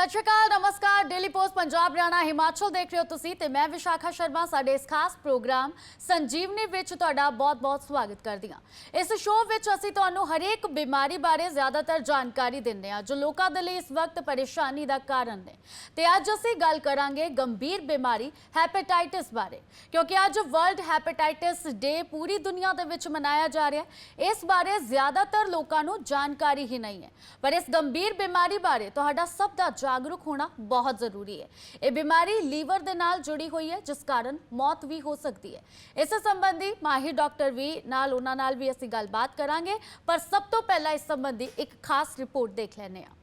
ਸਤਿ ਸ਼੍ਰੀ ਅਕਾਲ, ਨਮਸਕਾਰ। ਡੇਲੀ ਪੋਸਟ ਪੰਜਾਬ, ਹਰਿਆਣਾ, ਹਿਮਾਚਲ ਦੇਖ ਰਹੇ ਹੋ ਤੁਸੀਂ ਤੇ ਮੈਂ ਵਿਸ਼ਾਖਾ ਸ਼ਰਮਾ ਸਾਡੇ ਇਸ ਖਾਸ ਪ੍ਰੋਗਰਾਮ ਸੰਜੀਵਨੀ ਵਿੱਚ ਤੁਹਾਡਾ ਬਹੁਤ-ਬਹੁਤ ਸਵਾਗਤ ਕਰਦੀ ਹਾਂ। ਇਸ ਸ਼ੋਅ ਵਿੱਚ ਅਸੀਂ ਤੁਹਾਨੂੰ ਹਰੇਕ ਬਿਮਾਰੀ ਬਾਰੇ ਜ਼ਿਆਦਾਤਰ ਜਾਣਕਾਰੀ ਦਿੰਦੇ ਹਾਂ, ਜੋ ਲੋਕਾਂ ਦੇ ਲਈ ਇਸ ਵਕਤ ਪਰੇਸ਼ਾਨੀ ਦਾ ਕਾਰਨ ਨੇ। ਤੇ ਅੱਜ ਅਸੀਂ ਗੱਲ ਕਰਾਂਗੇ ਗੰਭੀਰ ਬਿਮਾਰੀ ਹੈਪੇਟਾਈਟਿਸ ਬਾਰੇ, ਕਿਉਂਕਿ ਅੱਜ ਵਰਲਡ ਹੈਪੇਟਾਈਟਿਸ ਡੇ ਪੂਰੀ ਦੁਨੀਆ ਦੇ ਵਿੱਚ ਮਨਾਇਆ ਜਾ ਰਿਹਾ ਹੈ। ਇਸ ਬਾਰੇ ਜ਼ਿਆਦਾਤਰ ਲੋਕਾਂ ਨੂੰ ਜਾਣਕਾਰੀ ਹੀ ਨਹੀਂ ਹੈ। ਪਰ ਇਸ ਗੰਭੀਰ ਬਿਮਾਰੀ ਬਾਰੇ ਤੁਹਾਡਾ ਸਭ ਦਾ ਜਾਗਰੂਕ ਹੋਣਾ ਬਹੁਤ ਜ਼ਰੂਰੀ ਹੈ ਇਹ ਬਿਮਾਰੀ ਲੀਵਰ ਦੇ ਨਾਲ ਜੁੜੀ ਹੋਈ ਹੈ ਜਿਸ ਕਾਰਨ ਮੌਤ ਵੀ ਹੋ ਸਕਦੀ ਹੈ ਇਸ ਸੰਬੰਧੀ ਮਾਹਿਰ ਡਾਕਟਰ ਵੀ ਨਾਲ ਉਹਨਾਂ ਨਾਲ ਵੀ ਅਸੀਂ ਗੱਲਬਾਤ ਕਰਾਂਗੇ ਪਰ ਸਭ ਤੋਂ ਪਹਿਲਾਂ ਇਸ ਸੰਬੰਧੀ ਇੱਕ ਖਾਸ ਰਿਪੋਰਟ ਦੇਖ ਲੈਂਦੇ ਹਾਂ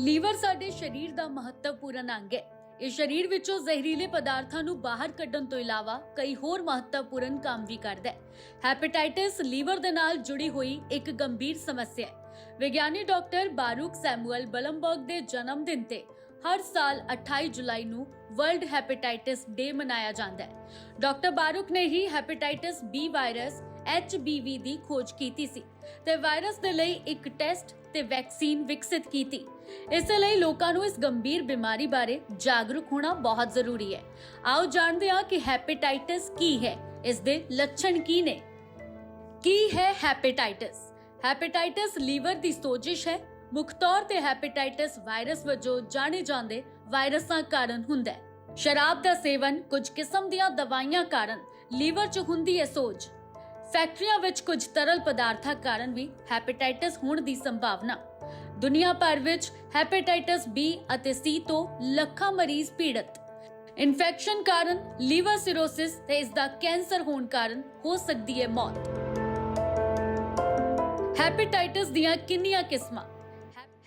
ਲੀਵਰ ਸਾਡੇ ਸਰੀਰ ਦਾ ਮਹੱਤਵਪੂਰਨ ਅੰਗ ਹੈ ਇਹ ਸਰੀਰ ਵਿੱਚੋਂ ਜ਼ਹਿਰੀਲੇ ਪਦਾਰਥਾਂ ਨੂੰ ਬਾਹਰ ਕੱਢਣ ਤੋਂ ਇਲਾਵਾ ਕਈ ਹੋਰ ਮਹੱਤਵਪੂਰਨ ਕੰਮ ਵੀ ਕਰਦਾ ਹੈ। ਹੈਪੇਟਾਈਟਿਸ ਲੀਵਰ ਦੇ ਨਾਲ ਜੁੜੀ ਹੋਈ ਇੱਕ ਗੰਭੀਰ ਸਮੱਸਿਆ ਹੈ। ਵਿਗਿਆਨੀ ਡਾਕਟਰ ਬਾਰੂਕ ਸੈਮੂਅਲ ਬਲਮਬਰਗ ਦੇ ਜਨਮ ਦਿਨ ਤੇ ਹਰ ਸਾਲ 28 ਜੁਲਾਈ ਨੂੰ ਵਰਲਡ ਹੈਪੇਟਾਈਟਿਸ ਡੇ ਮਨਾਇਆ ਜਾਂਦਾ ਹੈ। ਡਾਕਟਰ ਬਾਰੂਕ ਨੇ ਹੀ ਹੈਪੇਟਾਈਟਿਸ ਬੀ ਵਾਇਰਸ HBV ਦੀ ਖੋਜ ਕੀਤੀ ਸੀ ਤੇ ਵਾਇਰਸ ਦੇ ਲਈ ਇੱਕ ਟੈਸਟ ਤੇ ਵੈਕਸੀਨ ਵਿਕਸਿਤ ਕੀਤੀ। ਇਸ ਲਈ ਲੋਕਾਂ ਨੂੰ ਇਸ ਗੰਭੀਰ ਬਿਮਾਰੀ ਬਾਰੇ ਜਾਗਰੂਕ ਹੋਣਾ ਬਹੁਤ ਜ਼ਰੂਰੀ ਹੈ। ਆਓ ਜਾਣਦੇ ਹਾਂ ਕਿ ਹੈਪੇਟਾਈਟਿਸ ਕੀ ਹੈ। ਇਸ ਦੇ ਲੱਛਣ ਕੀ ਨੇ? ਕੀ ਹੈ ਹੈਪੇਟਾਈਟਿਸ? ਹੈਪੇਟਾਈਟਿਸ ਲੀਵਰ ਦੀ ਸੋਜਿਸ਼ ਹੈ। ਮੁੱਖ ਤੌਰ ਤੇ ਹੈਪੇਟਾਈਟਿਸ ਵਾਇਰਸ ਵਜੋਂ ਜਾਣੇ ਜਾਂਦੇ ਵਾਇਰਸਾਂ ਕਾਰਨ ਹੁੰਦਾ ਹੈ। ਸ਼ਰਾਬ ਦਾ ਸੇਵਨ ਕੁਝ ਕਿਸਮ ਦੀਆਂ ਦਵਾਈਆਂ ਕਾਰਨ ਲੀਵਰ 'ਚ ਹੁੰਦੀ ਹੈ ਸੋਜ। ਫੈਕਟਰੀਆਂ ਵਿੱਚ ਕੁਝ ਤਰਲ ਪਦਾਰਥਾਂ ਕਾਰਨ ਵੀ ਹੈਪੇਟਾਈਟਿਸ ਹੋਣ ਦੀ ਸੰਭਾਵਨਾ। ਦੁਨੀਆ ਭਰ ਵਿੱਚ ਹੈਪੇਟਾਈਟਿਸ B ਅਤੇ C ਤੋਂ ਲੱਖਾਂ ਮਰੀਜ਼ ਪੀੜਤ। ਇਨਫੈਕਸ਼ਨ ਕਾਰਨ ਲੀਵਰ ਸਿਰੋਸਿਸ ਤੇ ਇਸ ਦਾ ਕੈਂਸਰ ਹੋਣ ਕਾਰਨ ਹੋ ਸਕਦੀ ਹੈ ਮੌਤ। ਹੈਪੇਟਾਈਟਿਸ ਦੀਆਂ ਕਿੰਨੀਆਂ ਕਿਸਮਾਂ?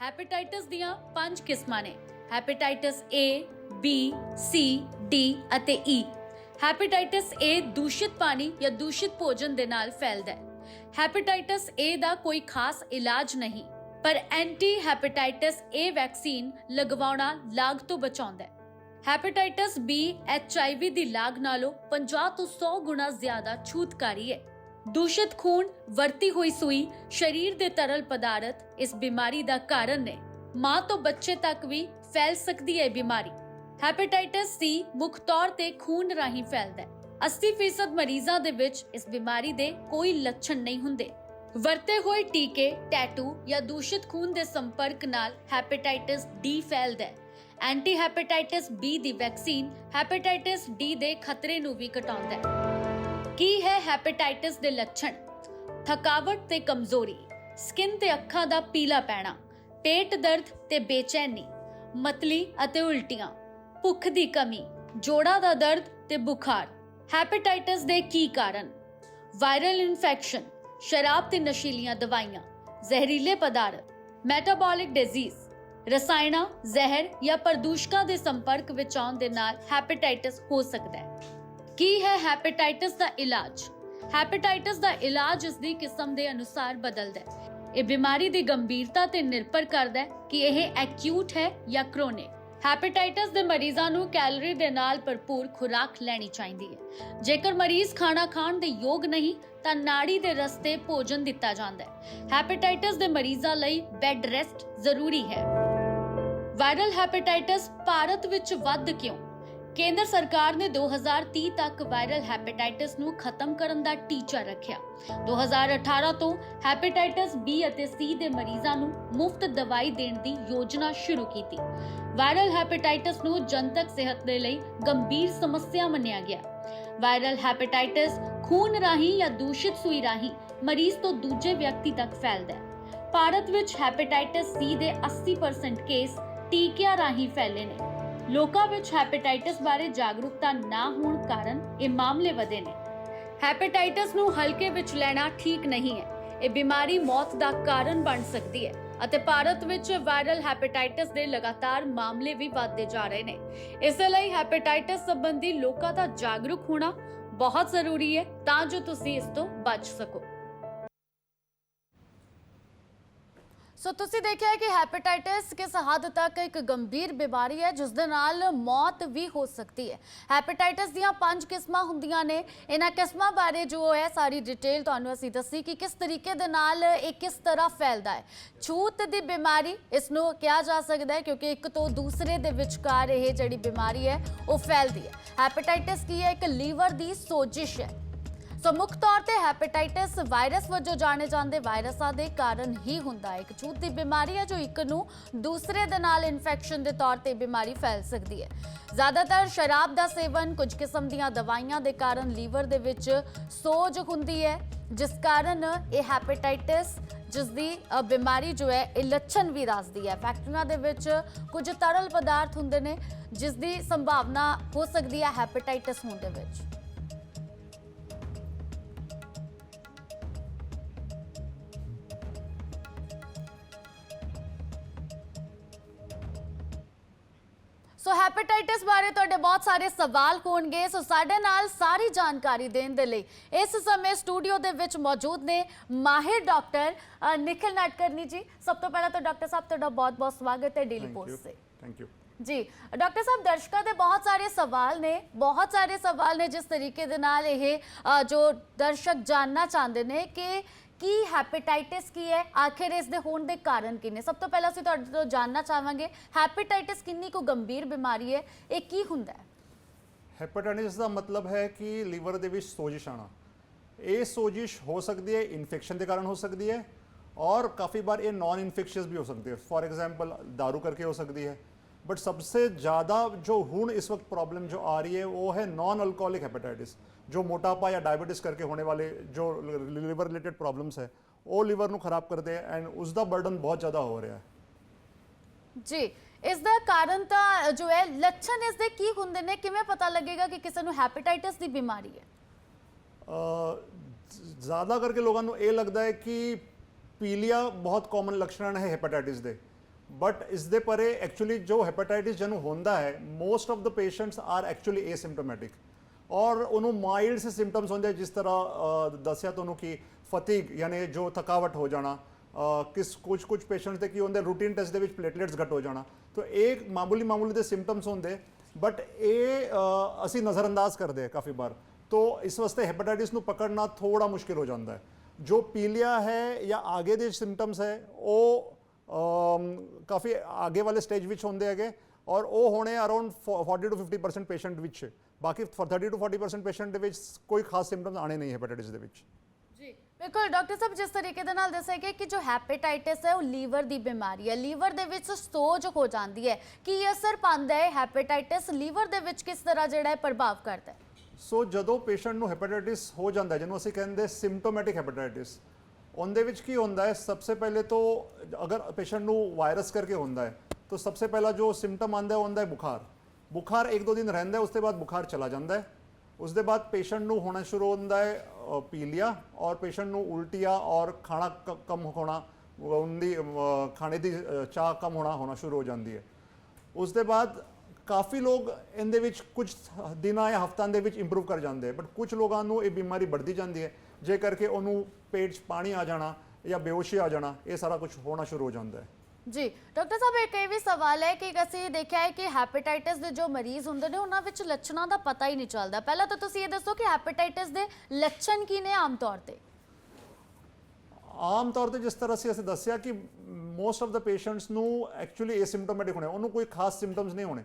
ਹੈ- ਦੀਆਂ ਪੰਜ ਕਿਸਮਾਂ ਨੇ। Hepatitis A, B, C, D ਅਤੇ E ਹੈਪੇਟਾਈਟਿਸ A ਦੂਸ਼ਿਤ ਪਾਣੀ ਜਾਂ ਦੂਸ਼ਿਤ ਭੋਜਨ ਦੇ ਨਾਲ ਫੈਲਦਾ ਹੈ। ਹੈਪੇਟਾਈਟਿਸ A ਦਾ ਕੋਈ ਖਾਸ ਇਲਾਜ ਨਹੀਂ, ਪਰ ਐਂਟੀ ਹੈਪੇਟਾਈਟਿਸ A ਵੈਕਸੀਨ ਲਗਵਾਉਣਾ ਲਾਗ ਤੋਂ ਬਚਾਉਂਦਾ ਹੈ। ਹੈਪੇਟਾਈਟਿਸ B HIV ਦੀ ਲਾਗ ਨਾਲੋਂ 50 ਤੋਂ 100 ਗੁਣਾ ਜ਼ਿਆਦਾ ਛੂਤਕਾਰੀ ਹੈ। ਦੂਸ਼ਿਤ ਖੂਨ, ਵਰਤੀ ਹੋਈ ਸੂਈ, ਸਰੀਰ ਦੇ ਤਰਲ ਪਦਾਰਥ ਇਸ ਬਿਮਾਰੀ ਦਾ ਕਾਰਨ ਨੇ। ਮਾਂ ਤੋਂ ਬੱਚੇ ਤੱਕ ਵੀ ਫੈਲ ਸਕਦੀ ਹੈ ਬਿਮਾਰੀ। ਹੈਪੇਟਾਈਟਿਸ C ਮੁੱਖ ਤੌਰ ਤੇ ਖੂਨ ਰਾਹੀਂ ਫੈਲਦਾ ਹੈ। 80% ਮਰੀਜ਼ਾਂ ਦੇ ਵਿੱਚ ਇਸ ਬਿਮਾਰੀ ਦੇ ਕੋਈ ਲੱਛਣ ਨਹੀਂ ਹੁੰਦੇ। ਵਰਤੇ ਹੋਏ ਟੀਕੇ ਟੈਟੂ ਜਾਂ ਦੂਸ਼ਿਤ ਖੂਨ ਦੇ ਸੰਪਰਕ ਨਾਲ ਹੈਪੇਟਾਈਟਿਸ D ਫੈਲਦਾ ਹੈ। ਐਂਟੀ ਹੈਪੇਟਾਈਟਿਸ B ਦੀ ਵੈਕਸੀਨ ਹੈਪੇਟਾਈਟਿਸ D ਦੇ ਖਤਰੇ ਨੂੰ ਵੀ ਘਟਾਉਂਦਾ ਹੈ। ਕੀ ਹੈ ਹੈਪੇਟਾਈਟਿਸ ਦੇ ਲੱਛਣ? ਥਕਾਵਟ ਤੇ ਕਮਜ਼ੋਰੀ ਸਕਿਨ ਤੇ ਅੱਖਾਂ ਦਾ ਪੀਲਾ ਪੈਣਾ, ਪੇਟ ਦਰਦ ਤੇ ਬੇਚੈਨੀ, ਮਤਲੀ ਅਤੇ ਉਲਟੀਆਂ। ਭੁੱਖ ਦੀ ਕਮੀ, ਜੋੜਾਂ ਦਾ ਦਰਦ ਤੇ ਬੁਖਾਰ। ਹੈਪੇਟਾਈਟਿਸ ਦੇ ਕੀ ਕਾਰਨ? ਵਾਇਰਲ ਇਨਫੈਕਸ਼ਨ ਸ਼ਰਾਬ ਤੇ ਨਸ਼ੀਲੀਆਂ ਦਵਾਈਆਂ, ਜ਼ਹਿਰੀਲੇ ਪਦਾਰਥ ਮੈਟਾਬੋਲਿਕ ਡਿਜ਼ੀਜ਼ ਰਸਾਇਣਾ, ਜ਼ਹਿਰ ਜਾਂ ਪ੍ਰਦੂਸ਼ਕਾਂ ਦੇ ਸੰਪਰਕ ਵਿੱਚ ਆਉਣ ਦੇ ਨਾਲ ਹੈਪੇਟਾਈਟਿਸ ਹੋ ਸਕਦਾ ਹੈ। ਕੀ ਹੈ ਹੈਪੇਟਾਈਟਿਸ ਦਾ ਇਲਾਜ? ਹੈਪੇਟਾਈਟਿਸ ਦਾ ਇਲਾਜ ਇਸ ਦੀ ਕਿਸਮ ਦੇ ਅਨੁਸਾਰ ਬਦਲਦਾ ਹੈ। ਇਹ ਬਿਮਾਰੀ ਦੀ ਗੰਭੀਰਤਾ ਤੇ ਨਿਰਭਰ ਕਰਦਾ ਹੈ ਕਿ ਇਹ ਐਕਿਊਟ ਹੈ ਜਾਂ ਕ੍ਰੋਨਿਕ ਹੈਪੇਟਾਈਟਿਸ ਦੇ ਮਰੀਜ਼ਾਂ ਨੂੰ ਕੈਲੋਰੀ ਦੇ ਨਾਲ ਭਰਪੂਰ ਖੁਰਾਕ ਲੈਣੀ ਚਾਹੀਦੀ ਹੈ। ਜੇਕਰ ਮਰੀਜ਼ ਖਾਣਾ ਖਾਣ ਦੇ ਯੋਗ ਨਹੀਂ, ਤਾਂ ਨਾੜੀ ਦੇ ਰਸਤੇ ਭੋਜਨ ਦਿੱਤਾ ਜਾਂਦਾ ਹੈ। ਹੈਪੇਟਾਈਟਿਸ ਦੇ ਮਰੀਜ਼ਾਂ ਲਈ ਬੈੱਡ ਰੈਸਟ ਜ਼ਰੂਰੀ ਹੈ। ਵਾਇਰਲ ਹੈਪੇਟਾਈਟਿਸ ਭਾਰਤ ਵਿੱਚ ਵੱਧ ਕਿਉਂ? ਕੇਂਦਰ ਸਰਕਾਰ ਨੇ 2030 ਤੱਕ ਵਾਇਰਲ ਹੈਪੇਟਾਈਟਿਸ ਨੂੰ ਖਤਮ ਕਰਨ ਦਾ ਟੀਚਾ ਰੱਖਿਆ। 2018 ਤੋਂ ਹੈਪੇਟਾਈਟਿਸ B ਅਤੇ C ਦੇ ਮਰੀਜ਼ਾਂ ਨੂੰ ਮੁਫਤ ਦਵਾਈ ਦੇਣ ਦੀ ਯੋਜਨਾ ਸ਼ੁਰੂ ਕੀਤੀ। ਵਾਇਰਲ ਹੈਪੇਟਾਈਟਿਸ ਨੂੰ ਜਨਤਕ ਸਿਹਤ ਦੇ ਲਈ ਗੰਭੀਰ ਸਮੱਸਿਆ ਮੰਨਿਆ ਗਿਆ। ਵਾਇਰਲ ਹੈਪੇਟਾਈਟਿਸ ਖੂਨ ਰਾਹੀਂ ਜਾਂ ਦੂਸ਼ਿਤ ਸੂਈ ਰਾਹੀਂ ਮਰੀਜ਼ ਤੋਂ ਦੂਜੇ ਵਿਅਕਤੀ ਤੱਕ ਫੈਲਦਾ ਹੈ। ਭਾਰਤ ਵਿੱਚ ਹੈਪੇਟਾਈਟਿਸ C ਦੇ 80% ਕੇਸ ਟੀਕਿਆਂ ਰਾਹੀਂ ਫੈਲੇ ਨੇ। ਲੋਕਾਂ ਵਿੱਚ ਹੈਪੇਟਾਈਟਿਸ ਬਾਰੇ ਜਾਗਰੂਕਤਾ ਨਾ ਹੋਣ ਕਾਰਨ ਇਹ ਮਾਮਲੇ ਵਧੇ ਨੇ। ਹੈਪੇਟਾਈਟਿਸ ਨੂੰ ਹਲਕੇ ਵਿੱਚ ਲੈਣਾ ਠੀਕ ਨਹੀਂ ਹੈ। ਇਹ ਬਿਮਾਰੀ ਮੌਤ ਦਾ ਕਾਰਨ ਬਣ ਸਕਦੀ ਹੈ ਅਤੇ ਭਾਰਤ ਵਿੱਚ ਵਾਇਰਲ ਹੈਪੇਟਾਈਟਿਸ ਦੇ ਲਗਾਤਾਰ ਮਾਮਲੇ ਵੀ ਵਧਦੇ ਜਾ ਰਹੇ ਨੇ। ਇਸ ਲਈ ਹੈਪੇਟਾਈਟਿਸ ਸੰਬੰਧੀ ਲੋਕਾਂ ਦਾ ਜਾਗਰੂਕ ਹੋਣਾ ਬਹੁਤ ਜ਼ਰੂਰੀ ਹੈ ਤਾਂ ਜੋ ਤੁਸੀਂ ਇਸ ਤੋਂ ਬਚ ਸਕੋ। ਸੋ ਤੁਸੀਂ ਦੇਖਿਆ ਕਿ ਹੈਪੇਟਾਈਟਿਸ ਕਿਸ ਹੱਦ ਤੱਕ ਇੱਕ ਗੰਭੀਰ ਬਿਮਾਰੀ ਹੈ, ਜਿਸ ਦੇ ਨਾਲ ਮੌਤ ਵੀ ਹੋ ਸਕਦੀ ਹੈ। ਹੈਪੇਟਾਈਟਿਸ ਦੀਆਂ ਪੰਜ ਕਿਸਮਾਂ ਹੁੰਦੀਆਂ ਨੇ। ਇਹਨਾਂ ਕਿਸਮਾਂ ਬਾਰੇ ਜੋ ਹੈ, ਸਾਰੀ ਡਿਟੇਲ ਤੁਹਾਨੂੰ ਅਸੀਂ ਦੱਸੀ ਕਿ ਕਿਸ ਤਰੀਕੇ ਦੇ ਨਾਲ ਇਹ ਕਿਸ ਤਰ੍ਹਾਂ ਫੈਲਦਾ ਹੈ। ਛੂਤ ਦੀ ਬਿਮਾਰੀ ਇਸ ਨੂੰ ਕਿਹਾ ਜਾ ਸਕਦਾ ਹੈ, ਕਿਉਂਕਿ ਇੱਕ ਤੋਂ ਦੂਸਰੇ ਦੇ ਵਿਚਕਾਰ ਇਹ ਜਿਹੜੀ ਬਿਮਾਰੀ ਹੈ, ਉਹ ਫੈਲਦੀ ਹੈ। ਹੈਪੇਟਾਈਟਿਸ ਕੀ ਹੈ? ਇੱਕ ਲੀਵਰ ਦੀ ਸੋਜਿਸ਼ ਹੈ। ਸੋ ਮੁੱਖ ਤੌਰ ਤੇ ਹੈਪੇਟਾਈਟਿਸ ਵਾਇਰਸ ਵਜੋਂ ਜਾਣੇ ਜਾਂਦੇ ਵਾਇਰਸਾਂ ਦੇ ਕਾਰਨ ਹੀ ਹੁੰਦਾ ਹੈ। ਇੱਕ ਛੂਤ ਦੀ ਬਿਮਾਰੀ ਹੈ ਜੋ ਇੱਕ ਨੂੰ ਦੂਸਰੇ ਦੇ ਨਾਲ ਇਨਫੈਕਸ਼ਨ ਦੇ ਤੌਰ ਤੇ ਬਿਮਾਰੀ ਫੈਲ ਸਕਦੀ ਹੈ। ਜ਼ਿਆਦਾਤਰ ਸ਼ਰਾਬ ਦਾ ਸੇਵਨ ਕੁਝ ਕਿਸਮ ਦੀਆਂ ਦਵਾਈਆਂ ਦੇ ਕਾਰਨ ਲੀਵਰ ਦੇ ਵਿੱਚ ਸੋਜ ਹੁੰਦੀ ਹੈ, ਜਿਸ ਕਾਰਨ ਇਹ ਹੈਪੇਟਾਈਟਿਸ, ਜਿਸ ਦੀ ਬਿਮਾਰੀ ਜੋ ਹੈ, ਇਹ ਲੱਛਣ ਵੀ ਦੱਸਦੀ ਹੈ। ਫੈਕਟਰੀਆਂ ਦੇ ਵਿੱਚ ਕੁਝ ਤਰਲ ਪਦਾਰਥ ਹੁੰਦੇ ਨੇ, ਜਿਸ ਦੀ ਸੰਭਾਵਨਾ ਹੋ ਸਕਦੀ ਹੈ ਹੈਪੇਟਾਈਟਿਸ ਹੋਣ ਦੇ ਵਿੱਚ। ਸੋ ਹੈਪੇਟਾਈਟਿਸ ਬਾਰੇ ਤੁਹਾਡੇ ਬਹੁਤ ਸਾਰੇ ਸਵਾਲ ਹੋਣਗੇ। ਸੋ ਸਾਡੇ ਨਾਲ ਸਾਰੀ ਜਾਣਕਾਰੀ ਦੇਣ ਦੇ ਲਈ ਇਸ ਸਮੇਂ ਸਟੂਡੀਓ ਦੇ ਵਿੱਚ ਮੌਜੂਦ ਨੇ ਮਾਹਿਰ ਡਾਕਟਰ ਨਿਖਿਲ ਨਾਟਕਰਨੀ ਜੀ। ਸਭ ਤੋਂ ਪਹਿਲਾਂ ਤਾਂ ਡਾਕਟਰ ਸਾਹਿਬ ਤੁਹਾਡਾ ਬਹੁਤ-ਬਹੁਤ ਸਵਾਗਤ ਹੈ ਡੇਲੀ ਪੋਸਟ ਸੇ ਥੈਂਕ ਯੂ ਜੀ ਡਾਕਟਰ ਸਾਹਿਬ ਦਰਸ਼ਕਾਂ ਦੇ ਬਹੁਤ ਸਾਰੇ ਸਵਾਲ ਨੇ ਬਹੁਤ ਸਾਰੇ ਸਵਾਲ ਨੇ ਜਿਸ ਤਰੀਕੇ ਦੇ ਨਾਲ ਇਹ ਜੋ ਦਰਸ਼ਕ ਜਾਨਣਾ ਚਾਹੁੰਦੇ ਨੇ ਕਿ की हैपेटाइटिस की है? आखिर इस दे होने के कारण कि ने सब तो पहला अं तुडे तो जानना चाहवे हैपेटाइटिस कि गंभीर बीमारी है? ये की होंगे हैपेटाइटिस का मतलब है कि लीवर के सोजिश आना। ये सोजिश हो सकती है इनफेक्शन के कारण हो सकती है, और काफ़ी बार ये नॉन इन्फेक्शियस भी हो सकती है। फॉर एग्ज़ाम्पल दारू करके हो सकती है। बट सबसे ज़्यादा जो हूँ इस वक्त प्रॉब्लम जो आ रही है, वो है नॉन अल्कोहलिक हेपेटाइटिस जो मोटापा या डायबिटीज़ करके होने वाले जो लिवर रिलेटेड प्रॉब्लम्स है वो ਲੀਵਰ ਨੂੰ ਖਰਾਬ ਕਰਦੇ ਹੈ ਐਂਡ ਉਸ ਦਾ ਬਰਡਨ ਬਹੁਤ ਜ਼ਿਆਦਾ ਹੋ ਰਿਹਾ ਹੈ ਜੀ ਇਸ ਦਾ ਕਾਰਨ ਤਾਂ ਜੋ ਹੈ ਲੱਛਣ ਇਸ ਦੇ ਕੀ ਹੁੰਦੇ ਨੇ ਕਿਵੇਂ ਪਤਾ ਲੱਗੇਗਾ ਕਿ ਕਿਸੇ ਨੂੰ ਹੈਪੇਟਾਈਟਿਸ ਦੀ ਬਿਮਾਰੀ ਹੈ ਅ, ਜ਼ਿਆਦਾ ਕਰਕੇ ਲੋਕਾਂ ਨੂੰ ਇਹ ਲੱਗਦਾ ਹੈ ਕਿ ਪੀਲੀਆ ਬਹੁਤ ਕਾਮਨ ਲੱਛਣ ਹੈ ਹੈਪੇਟਾਈਟਿਸ ਦੇ ਬਟ ਇਸ ਦੇ ਪਰੇ ਐਕਚੁਅਲੀ ਜੋ ਹੈਪੇਟਾਈਟਿਸ ਜਿਹਨੂੰ ਹੁੰਦਾ ਹੈ most of the patients are actually asymptomatic ਔਰ ਉਹਨੂੰ ਮਾਈਲਡ ਸੇ ਸਿੰਪਟਮਸ ਹੁੰਦੇ ਜਿਸ ਤਰ੍ਹਾਂ ਦੱਸਿਆ ਤੁਹਾਨੂੰ ਕਿ ਫਤੀਗ ਯਾਨੀ ਜੋ ਥਕਾਵਟ ਹੋ ਜਾਣਾ ਕਿਸ, ਕੁਝ ਕੁਝ ਪੇਸ਼ੈਂਟਸ ਤੇ ਕੀ ਹੁੰਦੇ ਰੂਟੀਨ ਟੈਸਟ ਦੇ ਵਿੱਚ ਪਲੇਟਲੇਟਸ ਘਟ ਹੋ ਜਾਣਾ। ਤਾਂ ਇਹ ਮਾਮੂਲੀ ਮਾਮੂਲੀ ਦੇ ਸਿੰਪਟਮਸ ਹੁੰਦੇ ਬਟ ਇਹ ਅਸੀਂ ਨਜ਼ਰਅੰਦਾਜ਼ ਕਰਦੇ ਹਾਂ ਕਾਫੀ ਵਾਰ। ਤੋ ਇਸ ਵਾਸਤੇ ਹੈਪੇਟਾਈਟਿਸ ਨੂੰ ਪਕੜਨਾ ਥੋੜਾ ਮੁਸ਼ਕਿਲ ਹੋ ਜਾਂਦਾ ਹੈ। ਜੋ ਪੀਲੀਆ ਹੈ ਜਾਂ ਆਗੇ ਦੇ ਸਿੰਪਟਮਸ ਹੈ, ਉਹ ਕਾਫੀ ਆਗੇ ਵਾਲੇ ਸਟੇਜ ਵਿੱਚ ਹੁੰਦੇ ਹੈਗੇ, ਔਰ ਉਹ ਹੋਣੇ ਅਰਾਊਂਡ 40 ਟੂ 50% ਪੇਸ਼ੈਂਟ ਵਿੱਚ। ਬਾਕੀ for 30 ਤੋਂ 40% ਪੇਸ਼ੈਂਟ ਦੇ ਵਿੱਚ ਕੋਈ ਖਾਸ ਸਿੰਪਟਮਸ ਆਣੇ ਨਹੀਂ ਹੈਪੇਟਾਈਟਿਸ ਦੇ ਵਿੱਚ। ਜੀ ਬਿਲਕੁਲ ਡਾਕਟਰ ਸਾਹਿਬ ਜਿਸ ਤਰੀਕੇ ਦੇ ਨਾਲ ਦੱਸਿਆ ਗਿਆ ਕਿ ਜੋ ਹੈਪੇਟਾਈਟਿਸ ਹੈ ਉਹ ਲੀਵਰ ਦੀ ਬਿਮਾਰੀ ਹੈ। ਲੀਵਰ ਦੇ ਵਿੱਚ ਸੋਜ ਹੋ ਜਾਂਦੀ ਹੈ। ਕੀ ਇਹ ਅਸਰ ਪਾਉਂਦਾ ਹੈ ਹੈਪੇਟਾਈਟਿਸ ਲੀਵਰ ਦੇ ਵਿੱਚ ਕਿਸ ਤਰ੍ਹਾਂ ਜਿਹੜਾ ਹੈ ਪ੍ਰਭਾਵ ਕਰਦਾ ਹੈ? ਸੋ ਜਦੋਂ ਪੇਸ਼ੈਂਟ ਨੂੰ ਹੈਪੇਟਾਈਟਿਸ ਹੋ ਜਾਂਦਾ ਹੈ, ਜਿਹਨੂੰ ਅਸੀਂ ਕਹਿੰਦੇ ਸਿੰਪਟੋਮੈਟਿਕ ਹੈਪੇਟਾਈਟਿਸ ਉਹਦੇ ਵਿੱਚ ਕੀ ਹੁੰਦਾ ਹੈ? ਸਭ ਤੋਂ ਪਹਿਲੇ ਤੋਂ ਅਗਰ ਪੇਸ਼ੈਂਟ ਨੂੰ ਵਾਇਰਸ ਕਰਕੇ ਹੁੰਦਾ ਹੈ ਤਾਂ ਸਭ ਤੋਂ ਪਹਿਲਾ ਜੋ ਸਿੰਪਟਮ ਆਉਂਦਾ ਹੈ ਉਹ ਹੁੰਦਾ ਹੈ ਬੁਖਾਰ। ਬੁਖਾਰ ਇੱਕ ਦੋ ਦਿਨ ਰਹਿੰਦਾ ਹੈ ਉਸ ਤੋਂ ਬਾਅਦ ਬੁਖਾਰ ਚਲਾ ਜਾਂਦਾ ਹੈ। ਉਸ ਦੇ ਬਾਅਦ ਪੇਸ਼ੈਂਟ ਨੂੰ ਹੋਣਾ ਸ਼ੁਰੂ ਹੁੰਦਾ ਹੈ ਅ, ਪੀਲੀਆ ਔਰ ਪੇਸ਼ੈਂਟ ਨੂੰ ਉਲਟੀਆਂ ਔਰ ਖਾਣਾ ਕ- ਕਮ ਹੋਣਾ ਉਹਦੀ ਖਾਣੇ ਦੀ ਚਾਹ ਕਮ ਹੋਣਾ ਹੋਣਾ ਸ਼ੁਰੂ ਹੋ ਜਾਂਦੀ ਹੈ। ਉਸ ਦੇ ਬਾਅਦ ਕਾਫੀ ਲੋਕ ਇਹਦੇ ਵਿੱਚ ਕੁਝ ਦਿਨਾਂ ਜਾਂ ਹਫ਼ਤਾਂ ਦੇ ਵਿੱਚ ਇੰਪਰੂਵ ਕਰ ਜਾਂਦੇ ਬਟ ਕੁਝ ਲੋਕਾਂ ਨੂੰ ਇਹ ਬਿਮਾਰੀ ਵੱਧਦੀ ਜਾਂਦੀ ਹੈ ਜੇ ਕਰਕੇ ਉਹਨੂੰ ਪੇਟ 'ਚ ਪਾਣੀ ਆ ਜਾਣਾ ਜਾਂ ਬੇਹੋਸ਼ੀ ਆ ਜਾਣਾ ਇਹ ਸਾਰਾ ਕੁਝ ਹੋਣਾ ਸ਼ੁਰੂ ਹੋ ਜਾਂਦਾ ਹੈ। ਜੀ, ਡਾਕਟਰ ਸਾਹਿਬ, ਇੱਕ ਇਹ ਵੀ ਸਵਾਲ ਹੈ ਕਿ ਅਸੀਂ ਦੇਖਿਆ ਹੈ ਕਿ ਹੈਪੇਟਾਈਟਿਸ ਦੇ ਜੋ ਮਰੀਜ਼ ਹੁੰਦੇ ਨੇ, ਉਹਨਾਂ ਵਿੱਚ ਲੱਛਣਾਂ ਦਾ ਪਤਾ ਹੀ ਨਹੀਂ ਚੱਲਦਾ। ਪਹਿਲਾਂ ਤਾਂ ਤੁਸੀਂ ਇਹ ਦੱਸੋ ਕਿ ਹੈਪੇਟਾਈਟਿਸ ਦੇ ਲੱਛਣ ਕੀ ਨੇ ਆਮ ਤੌਰ ਤੇ? ਆਮ ਤੌਰ ਤੇ ਜਿਸ ਤਰ੍ਹਾਂ ਅਸੀਂ ਅਸੀਂ ਦੱਸਿਆ ਕਿ ਮੋਸਟ ਆਫ ਦਾ ਪੇਸ਼ੈਂਟਸ ਨੂੰ ਐਕਚੁਅਲੀ ਏਸਿੰਪਟੋਮੈਟਿਕ ਹੋਣੇ। ਉਹਨੂੰ ਕੋਈ ਖਾਸ ਸਿੰਪਟਮਸ ਨਹੀਂ ਹੋਣੇ।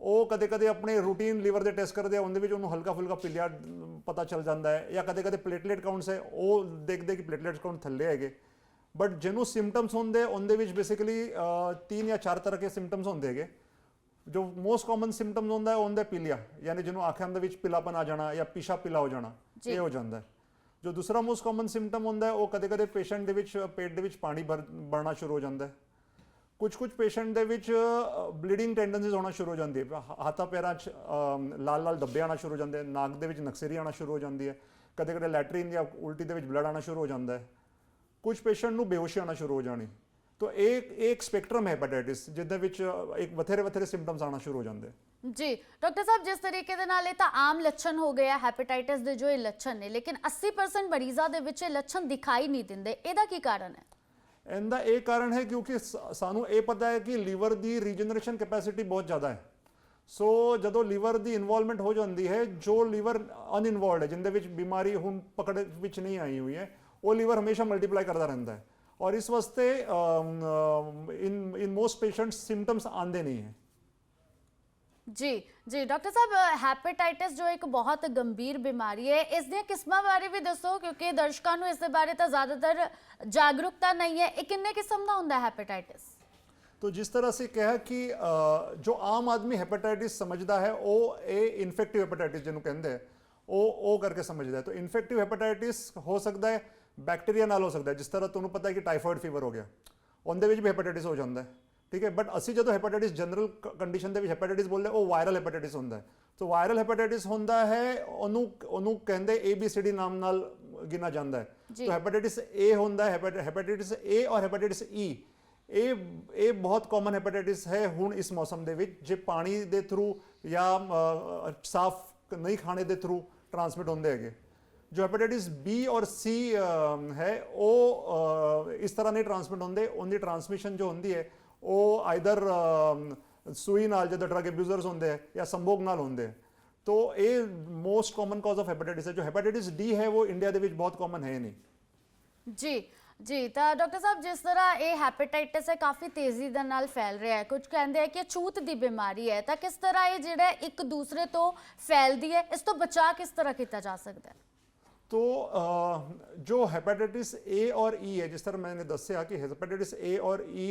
ਉਹ ਕਦੇ ਕਦੇ ਆਪਣੇ ਰੂਟੀਨ ਲੀਵਰ ਦੇ ਟੈਸਟ ਕਰਦੇ ਆ, ਉਹਦੇ ਵਿੱਚ ਉਹਨੂੰ ਹਲਕਾ ਫੁਲਕਾ ਪੀਲੀਆ ਪਤਾ ਚੱਲ ਜਾਂਦਾ ਹੈ। ਜਾਂ ਕਦੇ ਕਦੇ ਪਲੇਟਲੇਟ ਕਾਊਂਟਸ ਹੈ। ਉਹ ਦੇਖਦੇ ਕਿ ਪਲੇਟਲੇਟਸ ਕਾਊਂਟ ਥੱਲੇ ਹੈਗੇ। ਬਟ ਜਿਹਨੂੰ ਸਿੰਪਟਮਸ ਹੁੰਦੇ ਉਹਦੇ ਵਿੱਚ ਬੇਸਿਕਲੀ ਤਿੰਨ ਜਾਂ ਚਾਰ ਤਰ੍ਹਾਂ ਦੇ ਸਿੰਪਟਮਸ ਹੁੰਦੇ ਹੈਗੇ ਜੋ ਮੋਸਟ ਕਾਮਨ ਸਿੰਪਟਮਸ ਹੁੰਦਾ ਹੈ ਉਹ ਹੁੰਦਾ ਪੀਲੀਆ ਯਾਨੀ ਜਿਹਨੂੰ ਅੱਖਾਂ ਦੇ ਵਿੱਚ ਪੀਲਾਪਨ ਆ ਜਾਣਾ ਜਾਂ ਪੀਸ਼ਾ ਪੀਲਾ ਹੋ ਜਾਣਾ। ਇਹ ਹੋ ਜਾਂਦਾ ਹੈ ਜੋ ਦੂਸਰਾ ਮੋਸਟ ਕਾਮਨ ਸਿੰਪਟਮ ਹੁੰਦਾ ਹੈ ਉਹ ਕਦੇ-ਕਦੇ ਪੇਸ਼ੈਂਟ ਦੇ ਵਿੱਚ ਪੇਟ ਦੇ ਵਿੱਚ ਪਾਣੀ ਭਰਨਾ ਸ਼ੁਰੂ ਹੋ ਜਾਂਦਾ ਹੈ ਕੁਝ ਕੁਝ ਪੇਸ਼ੈਂਟ ਦੇ ਵਿੱਚ ਬਲੀਡਿੰਗ ਟੈਂਡੈਂਸੀਜ਼ ਹੋਣਾ ਸ਼ੁਰੂ ਹੋ ਜਾਂਦੀ ਹੈ ਹੱਥਾਂ ਪੈਰਾਂ 'ਚ ਲਾਲ ਲਾਲ ਧੱਬੇ ਆਣਾ ਸ਼ੁਰੂ ਹੋ ਜਾਂਦੇ ਨਾਕ ਦੇ ਵਿੱਚ ਨਕਸੇਰੀ ਆਣਾ ਸ਼ੁਰੂ ਹੋ ਜਾਂਦੀ ਹੈ ਕਦੇ-ਕਦੇ ਲੈਟਰਿਨ ਜਾਂ ਉਲਟੀ ਦੇ ਵਿੱਚ ਬਲੱਡ ਆਣਾ ਸ਼ੁਰੂ ਹੋ ਜਾਂਦਾ ਹੈ ਕੁਝ ਪੇਸ਼ੈਂਟ ਨੂੰ ਬੇਹੋਸ਼ੀ ਆਣਾ ਸ਼ੁਰੂ ਹੋ ਜਾਣੀ। ਤੋ ਇੱਕ ਇੱਕ ਸਪੈਕਟਰਮ ਹੈ ਹੈਪੇਟਾਈਟਿਸ ਜਿਹਦੇ ਵਿੱਚ ਇੱਕ ਬਥੇਰੇ ਬਥੇਰੇ ਸਿੰਪਟਮਸ ਆਣਾ ਸ਼ੁਰੂ ਹੋ ਜਾਂਦੇ। ਜੀ ਡਾਕਟਰ ਸਾਹਿਬ ਜਿਸ ਤਰੀਕੇ ਦੇ ਨਾਲ ਇਹ ਤਾਂ ਆਮ ਲੱਛਣ ਹੋ ਗਿਆ ਹੈਪੇਟਾਈਟਿਸ ਦੇ ਜੋ ਇਹ ਲੱਛਣ ਨੇ ਲੇਕਿਨ 80% ਮਰੀਜ਼ਾਂ ਦੇ ਵਿੱਚ ਇਹ ਲੱਛਣ ਦਿਖਾਈ ਨਹੀਂ ਦਿੰਦੇ। ਇਹਦਾ ਕੀ ਕਾਰਨ ਹੈ? ਇਹਦਾ ਇਹ ਕਾਰਨ ਹੈ ਕਿਉਂਕਿ ਸਾਨੂੰ ਇਹ ਪਤਾ ਹੈ ਕਿ ਲੀਵਰ ਦੀ ਰੀਜਨਰੇਸ਼ਨ ਕੈਪੈਸਿਟੀ ਬਹੁਤ ਜ਼ਿਆਦਾ ਹੈ। ਸੋ ਜਦੋਂ ਲੀਵਰ ਦੀ ਇਨਵੋਲਵਮੈਂਟ ਹੋ ਜਾਂਦੀ ਹੈ ਜੋ ਲੀਵਰ ਅਨਇਨਵੋਲਡ ਹੈ ਜਿੰਦੇ ਵਿੱਚ ਬਿਮਾਰੀ ਹੁਣ ਪਕੜ ਵਿੱਚ ਨਹੀਂ ਆਈ ਹੋਈ ਹੈ ਉਹ ਲੀਵਰ ਹਮੇਸ਼ਾ ਮਲਟੀਪਲਾਈ ਕਰਦਾ ਰਹਿੰਦਾ ਹੈ ਔਰ ਇਸ ਵਾਸਤੇ in in most patients symptoms ਆਉਂਦੇ ਨਹੀਂ ਹੈ ਜੀ ਜੀ ਡਾਕਟਰ ਸਾਹਿਬ ਹੈਪੇਟਾਈਟਿਸ ਜੋ ਇੱਕ ਬਹੁਤ ਗੰਭੀਰ ਬਿਮਾਰੀ ਹੈ ਇਸ ਦੀਆਂ ਕਿਸਮਾਂ ਬਾਰੇ ਵੀ ਦੱਸੋ ਕਿਉਂਕਿ ਦਰਸ਼ਕਾਂ ਨੂੰ ਇਸ ਦੇ ਬਾਰੇ ਤਾਂ ਜ਼ਿਆਦਾਤਰ ਜਾਗਰੂਕਤਾ ਨਹੀਂ ਹੈ ਇਹ ਕਿੰਨੇ ਕਿਸਮ ਦਾ ਹੁੰਦਾ ਹੈ ਹੈਪੇਟਾਈਟਿਸ तो जिस तरह से कहा कि अ, जो आम आदमी हेपेटाइटिस समझदा है ਉਹ ਇਹ ਇਨਫੈਕਟਿਵ ਹੈਪੇਟਾਈਟਿਸ ਜਿਹਨੂੰ ਕਹਿੰਦੇ ਆ ਉਹ ਉਹ ਕਰਕੇ ਸਮਝਦਾ ਹੈ ਤਾਂ ਇਨਫੈਕਟਿਵ ਹੈਪੇਟਾਈਟਿਸ ਹੋ ਸਕਦਾ ਹੈ ਬੈਕਟੀਰੀਆ ਨਾਲ ਹੋ ਸਕਦਾ ਜਿਸ ਤਰ੍ਹਾਂ ਤੁਹਾਨੂੰ ਪਤਾ ਹੈ ਕਿ ਟਾਈਫਾਇਡ ਫੀਵਰ ਹੋ ਗਿਆ। ਉਹਦੇ ਵਿੱਚ ਵੀ ਹੈਪੇਟਾਈਟਿਸ ਹੋ ਜਾਂਦਾ ਹੈ ਠੀਕ ਹੈ? ਬਟ ਅਸੀਂ ਜਦੋਂ ਹੈਪੇਟਾਈਟਿਸ ਜਨਰਲ ਕੰਡੀਸ਼ਨ ਦੇ ਵਿੱਚ ਹੈਪੇਟਾਈਟਿਸ ਬੋਲਦੇ ਉਹ ਵਾਇਰਲ ਹੈਪੇਟਾਈਟਿਸ ਹੁੰਦਾ ਹੈ। ਤਾਂ ਵਾਇਰਲ ਹੈਪੇਟਾਈਟਿਸ ਹੁੰਦਾ ਹੈ ਉਹਨੂੰ ਉਹਨੂੰ ਕਹਿੰਦੇ ABCD ਨਾਮ ਨਾਲ ਗਿਣਾ ਜਾਂਦਾ ਹੈ। ਤਾਂ ਹੈਪੇਟਾਈਟਿਸ A ਹੁੰਦਾ ਹੈ ਹੈਪੇਟਾਈਟਿਸ A ਔਰ ਹੈਪੇਟਾਈਟਿਸ E ਇਹ ਇਹ ਬਹੁਤ ਕਾਮਨ ਹੈਪੇਟਾਈਟਿਸ ਹੈ ਹੁਣ ਇਸ ਮੌਸਮ ਦੇ ਵਿੱਚ ਜੇ ਪਾਣੀ ਦੇ ਥਰੂ ਜਾਂ ਸਾਫ਼ ਨਹੀਂ ਖਾਣੇ ਦੇ ਥਰੂ ਟਰਾਂਸਮਿਟ ਹੁੰਦੇ ਹੈਗੇ। ਜੋ ਹੈਪੇਟਾਈਟਿਸ ਬੀ ਔਰ ਸੀ ਹੈ ਉਹ ਇਸ ਤਰ੍ਹਾਂ ਨਹੀਂ ਟਰਾਂਸਮਿਟ ਹੁੰਦੇ ਉਹਦੀ ਟਰਾਂਸਮਿਸ਼ਨ ਜੋ ਹੁੰਦੀ ਹੈ ਉਹ ਆਈਦਰ ਸੂਈ ਨਾਲ ਜਦੋਂ ਡਰਗ ਅਬਿਊਜ਼ਰਸ ਹੁੰਦੇ ਹੈ ਜਾਂ ਸੰਭੋਗ ਨਾਲ ਹੁੰਦੇ ਹੈ ਤੋ ਇਹ most common cause of hepatitis ਹੈ ਜੋ ਹੈਪੇਟਾਈਟਿਸ D ਹੈ ਉਹ ਇੰਡੀਆ ਦੇ ਵਿੱਚ ਬਹੁਤ ਕਾਮਨ ਹੈ ਨਹੀਂ ਜੀ ਜੀ ਤਾਂ ਡਾਕਟਰ ਸਾਹਿਬ ਜਿਸ ਤਰ੍ਹਾਂ ਇਹ ਹੈਪੇਟਾਈਟਿਸ ਹੈ ਕਾਫੀ ਤੇਜ਼ੀ ਦੇ ਨਾਲ ਫੈਲ ਰਿਹਾ ਹੈ ਕੁਝ ਕਹਿੰਦੇ ਆ ਕਿ ਛੂਤ ਦੀ ਬਿਮਾਰੀ ਹੈ ਤਾਂ ਕਿਸ ਤਰ੍ਹਾਂ ਇਹ ਜਿਹੜਾ ਇੱਕ ਦੂਸਰੇ ਤੋਂ ਫੈਲਦੀ ਹੈ ਇਸ ਤੋਂ ਬਚਾਅ ਕਿਸ ਤਰ੍ਹਾਂ ਕੀਤਾ ਜਾ ਸਕਦਾ ਹੈ तो अ, जो हेपेटाइटिस ए और ई है जिस तरह मैंने ਦੱਸਿਆ ਕਿ ਹੈਪੇਟਾਈਟਿਸ A ਔਰ E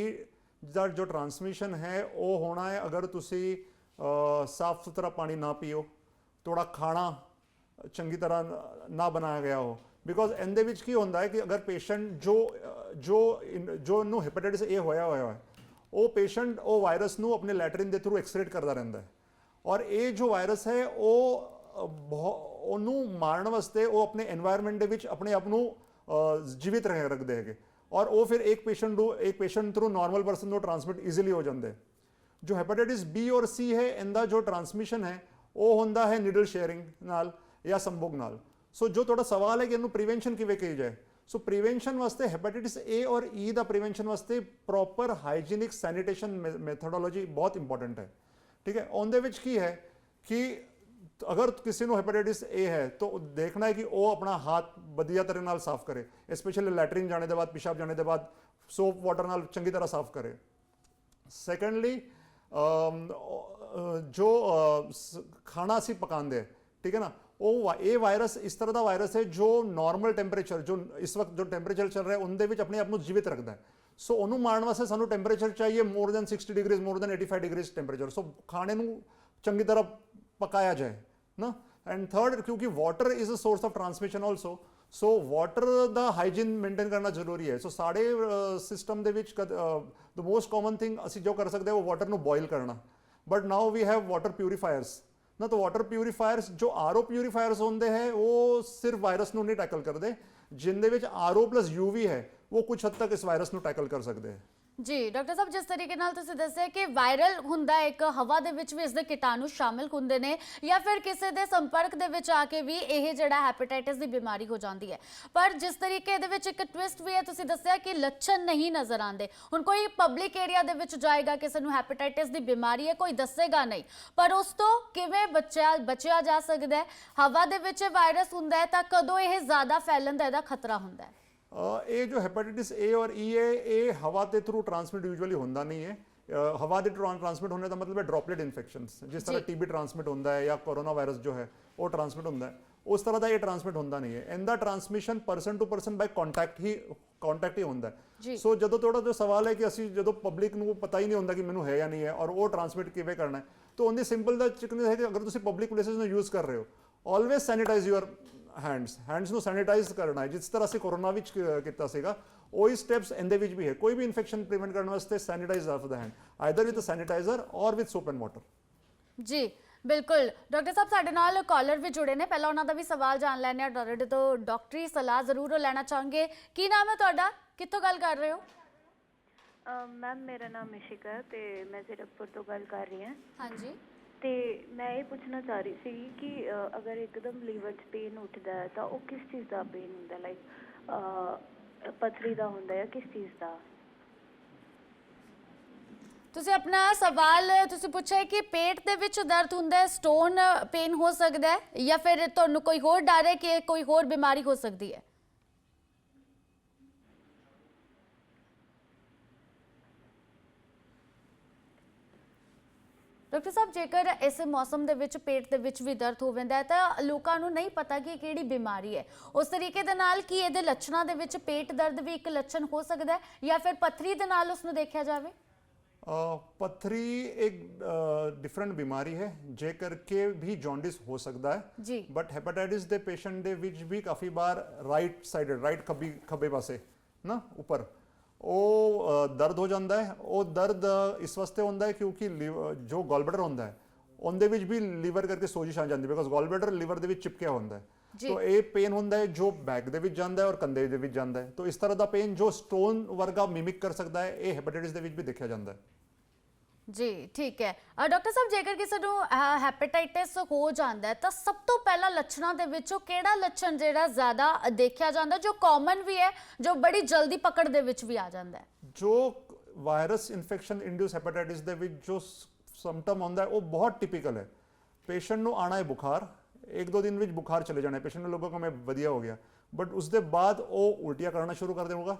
ਦਾ ਜੋ ਟਰਾਂਸਮਿਸ਼ਨ ਹੈ ਉਹ ਹੋਣਾ ਹੈ ਅਗਰ ਤੁਸੀਂ ਅ, ਸਾਫ਼ ਸੁਥਰਾ ਪਾਣੀ ਨਾ ਪੀਓ ਥੋੜਾ ਖਾਣਾ ਚੰਗੀ ਤਰ੍ਹਾਂ ਨ- ਨਾ ਬਣਾਇਆ ਗਿਆ ਹੋ ਬਿਕੋਜ਼ ਇਹਦੇ ਵਿੱਚ ਕੀ ਹੁੰਦਾ ਹੈ ਕਿ ਅਗਰ ਪੇਸ਼ੈਂਟ ਜੋ ਅ, ਜੋ ਇਨ- ਜੋ ਨੂੰ ਹੈਪੇਟਾਈਟਿਸ A ਹੋਇਆ ਹੋਇਆ ਹੈ ਉਹ ਪੇਸ਼ੈਂਟ ਉਹ ਵਾਇਰਸ ਨੂੰ ਆਪਣੇ ਲੈਟਰਿਨ ਦੇ ਥਰੂ ਐਕਸਕ੍ਰੀਟ ਕਰਦਾ ਰਹਿੰਦਾ ਹੈ ਔਰ ਇਹ ਜੋ ਵਾਇਰਸ ਹੈ ਉਹ ਅ, ਬਹੁ- ਉਹਨੂੰ ਮਾਰਨ ਵਾਸਤੇ ਉਹ ਆਪਣੇ এনवायरमेंट ਦੇ ਵਿੱਚ ਆਪਣੇ ਆਪ ਨੂੰ ਜੀਵਿਤ ਰਹਿ, ਰੱਖਦੇ ਹੈਗੇ। ਔਰ ਉਹ ਫਿਰ ਇੱਕ ਪੇਸ਼ੈਂਟ ਨੂੰ, ਇੱਕ ਪੇਸ਼ੈਂਟ ਥਰੂ ਨਾਰਮਲ ਪਰਸਨ ਨੂੰ ਟ੍ਰਾਂਸਮਿਟ ਈਜ਼ੀਲੀ ਹੋ ਜਾਂਦੇ। ਜੋ ਹੈਪੇਟਾਈਟਿਸ ਬੀ ਔਰ ਸੀ ਹੈ, ਇਹਦਾ ਜੋ ਟ੍ਰਾਂਸਮਿਸ਼ਨ ਹੈ, ਉਹ ਹੁੰਦਾ ਹੈ ਨੀਡਲ ਸ਼ੇਅਰਿੰਗ ਨਾਲ ਜਾਂ ਸੰਭੋਗ ਨਾਲ। ਸੋ ਜੋ ਤੁਹਾਡਾ ਸਵਾਲ ਹੈ ਕਿ ਇਹਨੂੰ ਪ੍ਰੀਵੈਂਸ਼ਨ ਕਿਵੇਂ ਕੀਤੀ ਜਾਏ? ਸੋ ਪ੍ਰੀਵੈਂਸ਼ਨ ਵਾਸਤੇ ਹੈਪੇਟਾਈਟਿਸ ਏ ਔਰ ਈ ਦਾ ਪ੍ਰੀਵੈਂਸ਼ਨ ਵਾਸਤੇ ਪ੍ਰੋਪਰ ਹਾਈਜੀਨਿਕ ਸੈਨੀਟੇਸ਼ਨ ਮੈਥਡੋਲੋਜੀ ਬਹੁਤ ਇੰਪੋਰਟੈਂਟ ਹੈ। ਠੀਕ ਹੈ? ਉਹਦੇ ਵਿੱਚ ਕੀ ਹੈ ਕਿ ਅਗਰ ਕਿਸੇ ਨੂੰ ਹੈਪੇਟਾਈਟਿਸ A ਹੈ ਤਾਂ ਉਹ ਦੇਖਣਾ ਹੈ ਕਿ ਉਹ ਆਪਣਾ ਹੱਥ ਵਧੀਆ ਤਰ੍ਹਾਂ ਨਾਲ ਸਾਫ਼ ਕਰੇ ਸਪੈਸ਼ਲੀ ਲੈਟਰਿਨ ਜਾਣੇ ਦੇ ਬਾਅਦ ਪਿਸ਼ਾਬ ਜਾਣੇ ਦੇ ਬਾਅਦ ਸੋਪ ਵਾਟਰ ਨਾਲ ਚੰਗੀ ਤਰ੍ਹਾਂ ਸਾਫ਼ ਕਰੇ। ਸੈਕੰਡਲੀ ਜੋ ਖਾਣਾ ਅਸੀਂ ਪਕਾਉਂਦੇ ਹਾਂ, ਠੀਕ ਹੈ ਨਾ ਉਹ ਵਾ- ਇਹ ਵਾਇਰਸ ਇਸ ਤਰ੍ਹਾਂ ਦਾ ਵਾਇਰਸ ਹੈ ਜੋ ਨਾਰਮਲ ਟੈਂਪਰੇਚਰ ਜੋ ਇਸ ਵਕਤ ਜੋ ਟੈਂਪਰੇਚਰ ਚੱਲ ਰਿਹਾ ਉਹਦੇ ਵਿੱਚ ਆਪਣੇ ਆਪ ਨੂੰ ਜੀਵਿਤ ਰੱਖਦਾ ਹੈ। ਸੋ ਉਹਨੂੰ ਮਾਰਨ ਵਾਸਤੇ ਸਾਨੂੰ ਟੈਂਪਰੇਚਰ ਚਾਹੀਏ more than 60 degrees more than 85 degrees temperature so ਖਾਣੇ ਨੂੰ ਚੰਗੀ ਤਰ੍ਹਾਂ ਪਕਾਇਆ ਜਾਏ। ਨਾ? ਐਂਡ ਥਰਡ ਕਿਉਂਕਿ water is a source of transmission also so water the hygiene maintain ਕਰਨਾ ਜ਼ਰੂਰੀ ਹੈ। ਸੋ ਸਾਡੇ ਸਿਸਟਮ ਦੇ ਵਿੱਚ ਦ ਮੋਸਟ ਕਾਮਨ ਥਿੰਗ ਅਸੀਂ ਜੋ ਕਰ ਸਕਦੇ ਹਾਂ, ਉਹ ਵਾਟਰ ਨੂੰ ਬੋਇਲ ਕਰਨਾ। But now we have water purifiers ਨਾ, ਤਾਂ ਵਾਟਰ ਪਿਊਰੀਫਾਇਰਸ ਜੋ ਆਰਓ ਪਿਊਰੀਫਾਇਰਸ ਹੁੰਦੇ ਹੈ, ਉਹ ਸਿਰਫ ਵਾਇਰਸ ਨੂੰ ਨਹੀਂ ਟੈਕਲ ਕਰਦੇ। ਜਿੰਦੇ ਵਿੱਚ ਆਰਓ ਪਲੱਸ ਯੂਵੀ ਹੈ, ਉਹ ਕੁਝ ਹੱਦ ਤੱਕ ਇਸ ਵਾਇਰਸ ਨੂੰ ਟੈਕਲ ਕਰ ਸਕਦੇ ਹੈ। ਜੀ, ਡਾਕਟਰ ਸਾਹਿਬ, ਜਿਸ ਤਰੀਕੇ ਨਾਲ ਤੁਸੀਂ ਦੱਸਿਆ ਕਿ ਵਾਇਰਲ ਹੁੰਦਾ ਇੱਕ ਹਵਾ ਦੇ ਵਿੱਚ ਵੀ ਇਸ ਦੇ ਕੀਟਾਣੂ ਸ਼ਾਮਿਲ ਹੁੰਦੇ ਨੇ ਜਾਂ ਫਿਰ ਕਿਸੇ ਦੇ ਸੰਪਰਕ ਦੇ ਵਿੱਚ ਆ ਕੇ ਵੀ ਇਹ ਜਿਹੜਾ ਹੈਪੇਟਾਈਟਿਸ ਦੀ ਬਿਮਾਰੀ ਹੋ ਜਾਂਦੀ ਹੈ। ਪਰ ਜਿਸ ਤਰੀਕੇ ਦੇ ਵਿੱਚ ਇੱਕ ਟਵਿਸਟ ਵੀ ਹੈ, ਤੁਸੀਂ ਦੱਸਿਆ ਕਿ ਲੱਛਣ ਨਹੀਂ ਨਜ਼ਰ ਆਉਂਦੇ। ਹੁਣ ਕੋਈ ਪਬਲਿਕ ਏਰੀਆ ਦੇ ਵਿੱਚ ਜਾਏਗਾ, ਕਿਸੇ ਨੂੰ ਹੈਪੇਟਾਈਟਿਸ ਦੀ ਬਿਮਾਰੀ ਹੈ, ਕੋਈ ਦੱਸੇਗਾ ਨਹੀਂ। ਪਰ ਉਸ ਤੋਂ ਕਿਵੇਂ ਬਚਿਆ ਬਚਿਆ ਜਾ ਸਕਦਾ ਹੈ? ਹਵਾ ਦੇ ਵਿੱਚ ਵਾਇਰਸ ਹੁੰਦਾ ਹੈ, ਤਾਂ ਕਦੋਂ ਇਹ ਜ਼ਿਆਦਾ ਫੈਲਣ ਦਾ ਇਹਦਾ ਖਤਰਾ ਹੁੰਦਾ ਹੈ? ਇਹ ਜੋ ਹੈਪੇਟਾਈਟਿਸ A ਔਰ E ਹੈ ਇਹ ਹਵਾ ਦੇ ਥਰੂ ਟ੍ਰਾਂਸਮਿਟ ਯੂਜੂਅਲੀ ਹੁੰਦਾ ਨਹੀਂ ਹੈ। ਹਵਾ ਦੇ ਟ੍ਰਾਂਸਮਿਟ ਹੋਣੇ ਦਾ ਮਤਲਬ ਹੈ ਡ੍ਰੌਪਲੇਟ ਇਨਫੈਕਸ਼ਨਸ ਜਿਸ ਤਰ੍ਹਾਂ। ਟੀਬੀ ਟ੍ਰਾਂਸਮਿਟ ਹੁੰਦਾ ਹੈ ਜਾਂ ਕੋਰੋਨਾ ਵਾਇਰਸ ਜੋ ਹੈ ਉਹ ਟ੍ਰਾਂਸਮਿਟ ਹੁੰਦਾ ਹੈ। ਉਸ ਤਰ੍ਹਾਂ ਦਾ ਇਹ ਟ੍ਰਾਂਸਮਿਟ ਹੁੰਦਾ ਨਹੀਂ ਹੈ। ਇਹਦਾ transmission person to person by contact he contact ਹੀ ਹੁੰਦਾ। ਹੈ। ਸੋ ਜਦੋਂ ਤੁਹਾਡਾ ਜੋ ਸਵਾਲ ਹੈ ਕਿ ਅਸੀਂ ਜਦੋਂ ਪਬਲਿਕ ਨੂੰ ਪਤਾ ਹੀ ਨਹੀਂ ਹੁੰਦਾ ਕਿ ਮੈਨੂੰ ਹੈ ਜਾਂ ਨਹੀਂ ਹੈ ਔਰ ਉਹ ਟ੍ਰਾਂਸਮਿਟ ਕਿਵੇਂ ਕਰਨਾ ਹੈ ਤਾਂ ਉਹਦੀ ਸਿੰਪਲ ਦਾ ਚਿਕਨ ਹੈ ਕਿ ਅਗਰ ਤੁਸੀਂ ਪਬਲਿਕ ਪਲੇਸਿਸ ਨੂੰ ਯੂਜ਼ ਕਰ ਰਹੇ ਹੋ always sanitise your hands hands ਨੂੰ ਸੈਨੀਟਾਈਜ਼ ਕਰਨਾ ਹੈ। ਜਿਸ ਤਰ੍ਹਾਂ ਅਸੀਂ ਕੋਰੋਨਾ ਵਿੱਚ ਕੀਤਾ ਸੀਗਾ ਉਹੀ ਸਟੈਪਸ ਇਹਦੇ ਵਿੱਚ ਵੀ ਹੈ। ਕੋਈ ਵੀ ਇਨਫੈਕਸ਼ਨ ਪ੍ਰੀਵੈਂਟ ਕਰਨ ਵਾਸਤੇ sanitise of the hand either with sanitiser ਔਰ ਵਿਦ ਸੋਪ ਐਂਡ ਵਾਟਰ ਜੀ ਬਿਲਕੁਲ। ਡਾਕਟਰ ਸਾਹਿਬ ਸਾਡੇ ਨਾਲ ਕਾਲਰ ਵੀ ਜੁੜੇ ਨੇ। ਪਹਿਲਾਂ ਉਹਨਾਂ ਦਾ ਵੀ ਸਵਾਲ ਜਾਣ ਲੈਣੇ ਆ ਤੁਹਾਡੇ ਤੋਂ ਡਾਕਟਰੀ ਸਲਾਹ ਜ਼ਰੂਰ ਲੈਣਾ ਚਾਹਾਂਗੇ। ਕੀ ਨਾਮ ਹੈ ਤੁਹਾਡਾ? ਕਿੱਥੋਂ ਗੱਲ ਕਰ ਰਹੇ ਹੋ? ਮੈਮ ਮੇਰਾ ਨਾਮ ਇਸ਼ਿਕਾ ਤੇ ਮੈਂ ਜ਼ੀਰਕਪੁਰ ਤੋਂ ਗੱਲ ਕਰ ਰਹੀ ਹਾਂ। ਹਾਂਜੀ। ਤੇ ਮੈਂ ਇਹ ਪੁੱਛਣਾ ਚਾਹ ਰਹੀ ਸੀ ਕਿ ਅ, ਅਗਰ ਇੱਕਦਮ ਲੀਵਰ 'ਚ ਪੇਨ ਉੱਠਦਾ ਹੈ ਤਾਂ ਉਹ ਕਿਸ ਚੀਜ਼ ਦਾ ਪੇਨ ਹੁੰਦਾ? ਲਾਈਕ ਪਥਰੀ ਦਾ ਹੁੰਦਾ ਹੈ ਕਿਸ ਚੀਜ਼ ਦਾ? ਤੁਸੀਂ ਆਪਣਾ ਸਵਾਲ ਤੁਸੀਂ ਪੁੱਛਿਆ ਹੈ ਕਿ ਪੇਟ ਦੇ ਵਿੱਚ ਦਰਦ ਹੁੰਦਾ ਹੈ ਸਟੋਨ ਪੇਨ ਹੋ ਸਕਦਾ ਹੈ ਜਾਂ ਫਿਰ ਤੁਹਾਨੂੰ ਕੋਈ ਹੋਰ ਡਰ ਹੈ ਕਿ ਕੋਈ ਹੋਰ ਬਿਮਾਰੀ ਹੋ ਸਕਦੀ ਹੈ? ਡਾਕਟਰ ਸਾਹਿਬ ਜੇਕਰ ਇਸ ਮੌਸਮ ਦੇ ਵਿੱਚ ਪੇਟ ਦੇ ਵਿੱਚ ਵੀ ਦਰਦ ਹੋਵੇਂਦਾ ਹੈ ਤਾਂ ਲੋਕਾਂ ਨੂੰ ਨਹੀਂ ਪਤਾ ਕਿ ਇਹ ਕਿਹੜੀ ਬਿਮਾਰੀ ਹੈ। ਉਸ ਤਰੀਕੇ ਦੇ ਨਾਲ ਕੀ ਇਹਦੇ ਲੱਛਣਾਂ ਦੇ ਵਿੱਚ ਪੇਟ ਦਰਦ ਵੀ ਇੱਕ ਲੱਛਣ ਹੋ ਸਕਦਾ ਹੈ ਜਾਂ ਫਿਰ ਪੱਥਰੀ ਦੇ ਨਾਲ ਉਸ ਨੂੰ ਦੇਖਿਆ ਜਾਵੇ? ਅ, ਪੱਥਰੀ ਇੱਕ ਡਿਫਰੈਂਟ ਬਿਮਾਰੀ ਹੈ। ਜੇ ਕਰਕੇ ਵੀ ਜੌਂਡਿਸ ਹੋ ਸਕਦਾ ਹੈ ਜੀ। ਬਟ ਹੈਪੇਟਾਈਟਿਸ ਦੇ ਪੇਸ਼ੈਂਟ ਦੇ ਵਿੱਚ ਵੀ ਕਾਫੀ ਵਾਰ ਰਾਈਟ ਸਾਈਡਡ ਰਾਈਟ ਖੱਬੀ ਖੱਬੇ ਪਾਸੇ ਨਾ ਉੱਪਰ। ਉਹ ਦਰਦ ਹੋ ਜਾਂਦਾ ਹੈ। ਉਹ ਦਰਦ ਇਸ ਵਾਸਤੇ ਹੁੰਦਾ ਹੈ ਕਿਉਂਕਿ ਜੋ ਗੋਲਬਲਡਰ ਹੁੰਦਾ ਹੈ ਉਹਦੇ ਵਿੱਚ ਵੀ ਲੀਵਰ ਕਰਕੇ ਸੋਜਿਸ਼ ਆ ਜਾਂਦੀ ਬਿਕਾਜ਼ ਗੋਲਬਲਡਰ ਲੀਵਰ ਦੇ ਵਿੱਚ ਚਿਪਕਿਆ ਹੁੰਦਾ ਹੈ। ਤੋ ਇਹ ਪੇਨ ਹੁੰਦਾ ਹੈ ਜੋ ਬੈਕ ਦੇ ਵਿੱਚ ਜਾਂਦਾ ਹੈ ਔਰ ਕੰਧੇ ਦੇ ਵਿੱਚ ਜਾਂਦਾ ਹੈ। ਤੋ ਇਸ ਤਰ੍ਹਾਂ ਦਾ ਪੇਨ ਜੋ ਸਟੋਨ ਵਰਗਾ ਮਿਮਿਕ ਕਰ ਸਕਦਾ ਹੈ ਇਹ ਹੈਪੇਟਾਈਟਿਸ ਦੇ ਵਿੱਚ ਵੀ ਦੇਖਿਆ ਜਾਂਦਾ ਹੈ। ਜੀ, ਠੀਕ ਹੈ। ਡਾਕਟਰ ਸਾਹਿਬ, ਜੇਕਰ ਕਿਸੇ ਨੂੰ ਹੈਪੇਟਾਈਟਿਸ ਹੋ ਜਾਂਦਾ ਹੈ, ਤਾਂ ਸਭ ਤੋਂ ਪਹਿਲਾਂ ਲੱਛਣਾਂ ਦੇ ਵਿੱਚੋਂ ਕਿਹੜਾ ਲੱਛਣ ਜਿਹੜਾ ਜ਼ਿਆਦਾ ਦੇਖਿਆ ਜਾਂਦਾ, ਜੋ ਕਾਮਨ ਵੀ ਹੈ, ਜੋ ਬੜੀ ਜਲਦੀ ਪਕੜ ਦੇ ਵਿੱਚ ਵੀ ਆ ਜਾਂਦਾ ਹੈ? ਜੋ ਵਾਇਰਸ ਇਨਫੈਕਸ਼ਨ ਇੰਡਿਊਸ ਹੈਪੇਟਾਈਟਿਸ ਦੇ ਵਿੱਚ ਜੋ ਸਿੰਪਟਮ ਹੁੰਦਾ ਹੈ, ਉਹ ਬਹੁਤ ਟਿਪੀਕਲ ਹੈ। ਪੇਸ਼ੈਂਟ ਨੂੰ ਆਣਾ ਹੈ ਬੁਖਾਰ, ਇੱਕ ਦੋ ਦਿਨ ਵਿੱਚ ਬੁਖਾਰ ਚਲੇ ਜਾਣਾ ਹੈ। ਪੇਸ਼ੈਂਟ ਨੂੰ ਲੋਗੋ ਕਿ ਮੈਂ ਵਧੀਆ ਹੋ ਗਿਆ। ਬਟ ਉਸ ਦੇ ਬਾਅਦ ਉਹ ਉਲਟੀਆਂ ਕਰਨਾ ਸ਼ੁਰੂ ਕਰ ਦੇਊਗਾ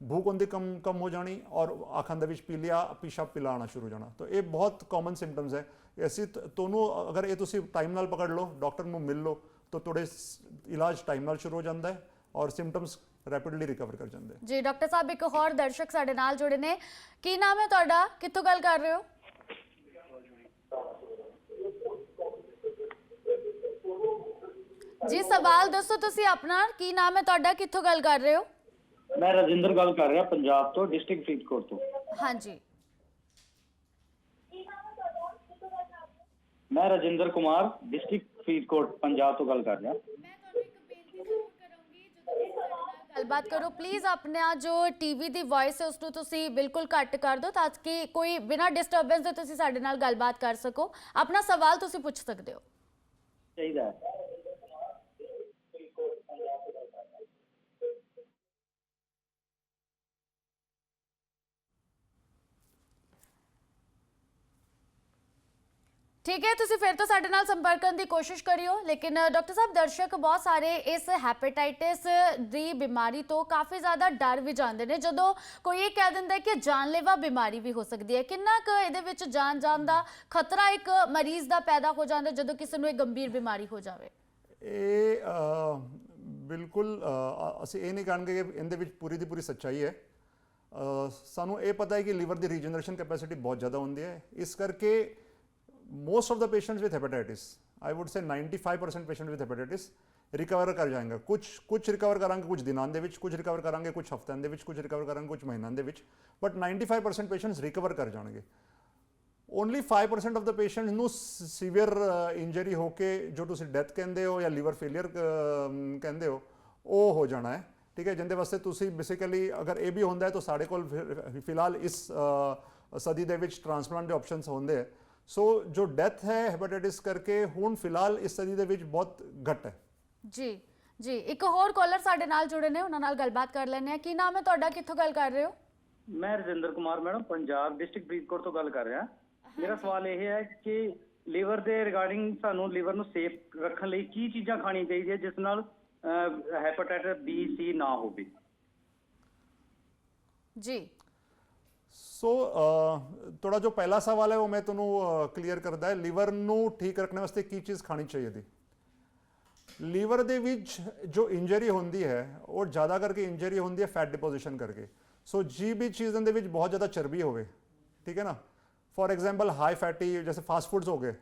ਭੂਖ ਉਹਦੀ ਕਮ ਕਮ ਹੋ ਜਾਣੀ ਔਰ ਅੱਖਾਂ ਦੇ ਵਿੱਚ ਪੀਲੀਆ ਪਿਸ਼ਾਬ ਪਿਲਾ ਸ਼ੁਰੂ ਹੋ ਜਾਣਾ ਤਾਂ ਇਹ ਬਹੁਤ ਕਾਮਨ ਸਿੰਪਟਮਸ ਹੈ ਇਹ ਤੁਹਾਨੂੰ ਅਗਰ ਇਹ ਤੁਸੀਂ ਟਾਈਮ ਨਾਲ ਪਕੜ ਲਓ ਡਾਕਟਰ ਨੂੰ ਮਿਲ ਲਓ ਤਾਂ ਤੁਹਾਡੇ ਇਲਾਜ ਟਾਈਮ ਨਾਲ ਸ਼ੁਰੂ ਹੋ ਜਾਂਦਾ ਹੈ ਔਰ ਸਿੰਪਟਮਸ ਰੈਪਿਡਲੀ ਰਿਕਵਰ ਕਰ ਜਾਂਦੇ ਜੀ ਡਾਕਟਰ ਸਾਹਿਬ ਇੱਕ ਹੋਰ ਦਰਸ਼ਕ ਸਾਡੇ ਨਾਲ ਜੁੜੇ ਨੇ ਕੀ ਨਾਮ ਹੈ ਤੁਹਾਡਾ ਕਿੱਥੋਂ ਗੱਲ ਕਰ ਰਹੇ ਹੋ ਜੀ ਸਵਾਲ ਦੱਸੋ ਤੁਸੀਂ ਆਪਣਾ ਕੀ ਨਾਮ ਹੈ ਤੁਹਾਡਾ ਕਿੱਥੋਂ ਗੱਲ ਕਰ ਰਹੇ ਹੋ ਮੈਂ ਰਜਿੰਦਰ ਗੱਲ ਕਰ ਰਿਹਾ ਪੰਜਾਬ ਤੋਂ ਡਿਸਟ੍ਰਿਕਟ ਫਰੀਦਕੋਟ ਤੋਂ। ਹਾਂਜੀ। ਮੈਂ ਰਜਿੰਦਰ ਕੁਮਾਰ ਡਿਸਟ੍ਰਿਕਟ ਫਰੀਦਕੋਟ ਪੰਜਾਬ ਤੋਂ ਗੱਲ ਕਰ ਰਿਹਾ। ਮੈਂ ਤੁਹਾਨੂੰ ਇੱਕ ਬੇਨਤੀ ਜ਼ਰੂਰ ਕਰਾਂਗੀ ਜਦੋਂ ਤੁਸੀਂ ਸਾਡੇ ਨਾਲ ਗੱਲਬਾਤ ਕਰੋ ਪਲੀਜ਼ ਆਪਣਾ ਜੋ ਟੀਵੀ ਦੀ ਵਾਇਸ ਹੈ ਉਸ ਨੂੰ ਤੁਸੀਂ ਬਿਲਕੁਲ ਘੱਟ ਕਰ ਦਿਓ ਤਾਂ ਕਿ ਕੋਈ ਬਿਨਾਂ ਡਿਸਟਰਬੈਂਸ ਦੇ ਤੁਸੀਂ ਸਾਡੇ ਨਾਲ ਗੱਲਬਾਤ ਕਰ ਸਕੋ। ਆਪਣਾ ਸਵਾਲ ਤੁਸੀਂ ਪੁੱਛ ਸਕਦੇ ਹੋ। ਚਾਹੀਦਾ ਹੈ। ਠੀਕ ਹੈ ਤੁਸੀਂ ਫਿਰ ਤੋਂ ਸਾਡੇ ਨਾਲ ਸੰਪਰਕ ਕਰਨ ਦੀ ਕੋਸ਼ਿਸ਼ ਕਰਿਓ ਲੇਕਿਨ ਡਾਕਟਰ ਸਾਹਿਬ ਦਰਸ਼ਕ ਬਹੁਤ ਸਾਰੇ ਇਸ ਹੈਪੇਟਾਈਟਿਸ ਦੀ ਬਿਮਾਰੀ ਤੋਂ ਕਾਫੀ ਜ਼ਿਆਦਾ ਡਰ ਵੀ ਜਾਂਦੇ ਨੇ। ਜਦੋਂ ਕੋਈ ਇਹ ਕਹਿ ਦਿੰਦਾ ਹੈ ਕਿ ਜਾਨਲੇਵਾ ਬਿਮਾਰੀ ਵੀ ਹੋ ਸਕਦੀ ਹੈ ਕਿੰਨਾ ਕੁ ਇਹਦੇ ਵਿੱਚ ਜਾਨ ਜਾਣ ਦਾ ਖਤਰਾ ਇੱਕ ਮਰੀਜ਼ ਦਾ ਪੈਦਾ ਹੋ ਜਾਂਦਾ ਜਦੋਂ ਕਿਸੇ ਨੂੰ ਇਹ ਗੰਭੀਰ ਬਿਮਾਰੀ ਹੋ ਜਾਵੇ? ਇਹ ਅ, ਬਿਲਕੁਲ ਅ, ਅਸੀਂ ਇਹ ਨਹੀਂ ਕਹਾਂਗੇ ਕਿ ਇਹਦੇ ਵਿੱਚ ਪੂਰੀ ਦੀ ਪੂਰੀ ਸੱਚਾਈ ਹੈ। ਅ, ਸਾਨੂੰ ਇਹ ਪਤਾ ਹੈ ਕਿ ਲੀਵਰ ਦੀ ਰੀਜਨਰੇਸ਼ਨ ਕੈਪੈਸਿਟੀ ਬਹੁਤ ਜ਼ਿਆਦਾ ਹੁੰਦੀ ਹੈ। ਇਸ ਕਰਕੇ most of the patients with hepatitis I would say 95% patient with hepatitis recover ਕਰ ਜਾਣਗੇ ਕੁਝ ਕੁਝ ਰਿਕਵਰ ਕਰਾਂਗੇ ਕੁਝ ਦਿਨਾਂ ਦੇ ਵਿੱਚ ਕੁਝ ਰਿਕਵਰ ਕਰਾਂਗੇ ਕੁਝ ਹਫ਼ਤਿਆਂ ਦੇ ਵਿੱਚ ਕੁਝ ਰਿਕਵਰ ਕਰਾਂਗੇ ਕੁਝ ਮਹੀਨਿਆਂ ਦੇ ਵਿੱਚ ਬਟ 95% ਪੇਸ਼ੈਂਟਸ ਰਿਕਵਰ ਕਰ ਜਾਣਗੇ ਓਨਲੀ 5% ਆਫ ਦਾ ਪੇਸ਼ੈਂਟਸ ਨੂੰ ਸੀਵੀਅਰ ਇੰਜਰੀ ਹੋ ਕੇ ਜੋ ਤੁਸੀਂ ਡੈਥ ਕਹਿੰਦੇ ਹੋ ਜਾਂ ਲੀਵਰ ਫੇਲਿਅਰ ਕਹਿੰਦੇ ਹੋ ਉਹ ਹੋ ਜਾਣਾ ਹੈ ਠੀਕ ਹੈ ਜਿੰਦੇ ਵਾਸਤੇ ਤੁਸੀਂ ਬੇਸਿਕਲੀ ਅਗਰ ਇਹ ਵੀ ਹੁੰਦਾ ਹੈ ਤਾਂ ਸਾਡੇ ਕੋਲ ਫਿਲਹਾਲ ਇਸ ਸਦੀ ਦੇ ਵਿੱਚ ਟ੍ਰਾਂਸਪਲਾਂਟ ਦੇ ਆਪਸ਼ਨਸ ਹੁੰਦੇ ਹੈ ਸੋ ਜੋ ਡੈਥ ਹੈ ਹੈਪੇਟਾਈਟਿਸ ਕਰਕੇ ਹੁਣ ਫਿਲਹਾਲ ਇਸ ਸਦੀ ਦੇ ਵਿੱਚ ਬਹੁਤ ਘੱਟ ਹੈ ਜੀ ਜੀ ਇੱਕ ਹੋਰ ਕਾਲਰ ਸਾਡੇ ਨਾਲ ਜੁੜੇ ਨੇ ਉਹਨਾਂ ਨਾਲ ਗੱਲਬਾਤ ਕਰ ਲੈਂਦੇ ਆ ਕੀ ਨਾਮ ਹੈ ਤੁਹਾਡਾ ਕਿੱਥੋਂ ਗੱਲ ਕਰ ਰਹੇ ਹੋ ਮੈਂ ਰਜਿੰਦਰ ਕੁਮਾਰ ਮੈਡਮ ਪੰਜਾਬ ਡਿਸਟ੍ਰਿਕਟ ਫਰੀਦਕੋਟ ਤੋਂ ਗੱਲ ਕਰ ਰਿਹਾ ਮੇਰਾ ਸਵਾਲ ਇਹ ਹੈ ਕਿ ਲੀਵਰ ਦੇ ਰਿਗਾਰਡਿੰਗ ਸਾਨੂੰ ਲੀਵਰ ਨੂੰ ਸੇਫ ਰੱਖਣ ਲਈ ਕੀ ਚੀਜ਼ਾਂ ਖਾਣੀਆਂ ਚਾਹੀਦੀਆਂ ਜਿਸ ਨਾਲ ਹੈਪੇਟਾਈਟਸ ਬੀ ਸੀ ਨਾ ਹੋਵੇ ਜੀ ਸੋ ਥੋੜਾ ਜੋ ਪਹਿਲਾ ਸਵਾਲ ਹੈ ਉਹ ਮੈਂ ਤੁਹਾਨੂੰ ਕਲੀਅਰ ਕਰਦਾ ਹੈ। ਲੀਵਰ ਨੂੰ ਠੀਕ ਰੱਖਣ ਵਾਸਤੇ ਕੀ ਚੀਜ਼ ਖਾਣੀ ਚਾਹੀਦੀ ਲੀਵਰ ਦੇ ਵਿੱਚ ਜੋ ਇੰਜਰੀ ਹੁੰਦੀ ਹੈ, ਉਹ ਜ਼ਿਆਦਾ ਕਰਕੇ ਇੰਜਰੀ ਹੁੰਦੀ ਹੈ ਫੈਟ ਡਿਪੋਜੀਸ਼ਨ ਕਰਕੇ। ਸੋ ਜੀ ਵੀ ਚੀਜ਼ਾਂ ਦੇ ਵਿੱਚ ਬਹੁਤ ਜ਼ਿਆਦਾ ਚਰਬੀ ਹੋਵੇ, ਠੀਕ ਹੈ ਨਾ? ਫੋਰ ਐਗਜ਼ਾਮਪਲ ਹਾਈ ਫੈਟੀ ਜਿਵੇਂ ਫਾਸਟ ਫੂਡਸ ਹੋ ਗਏ,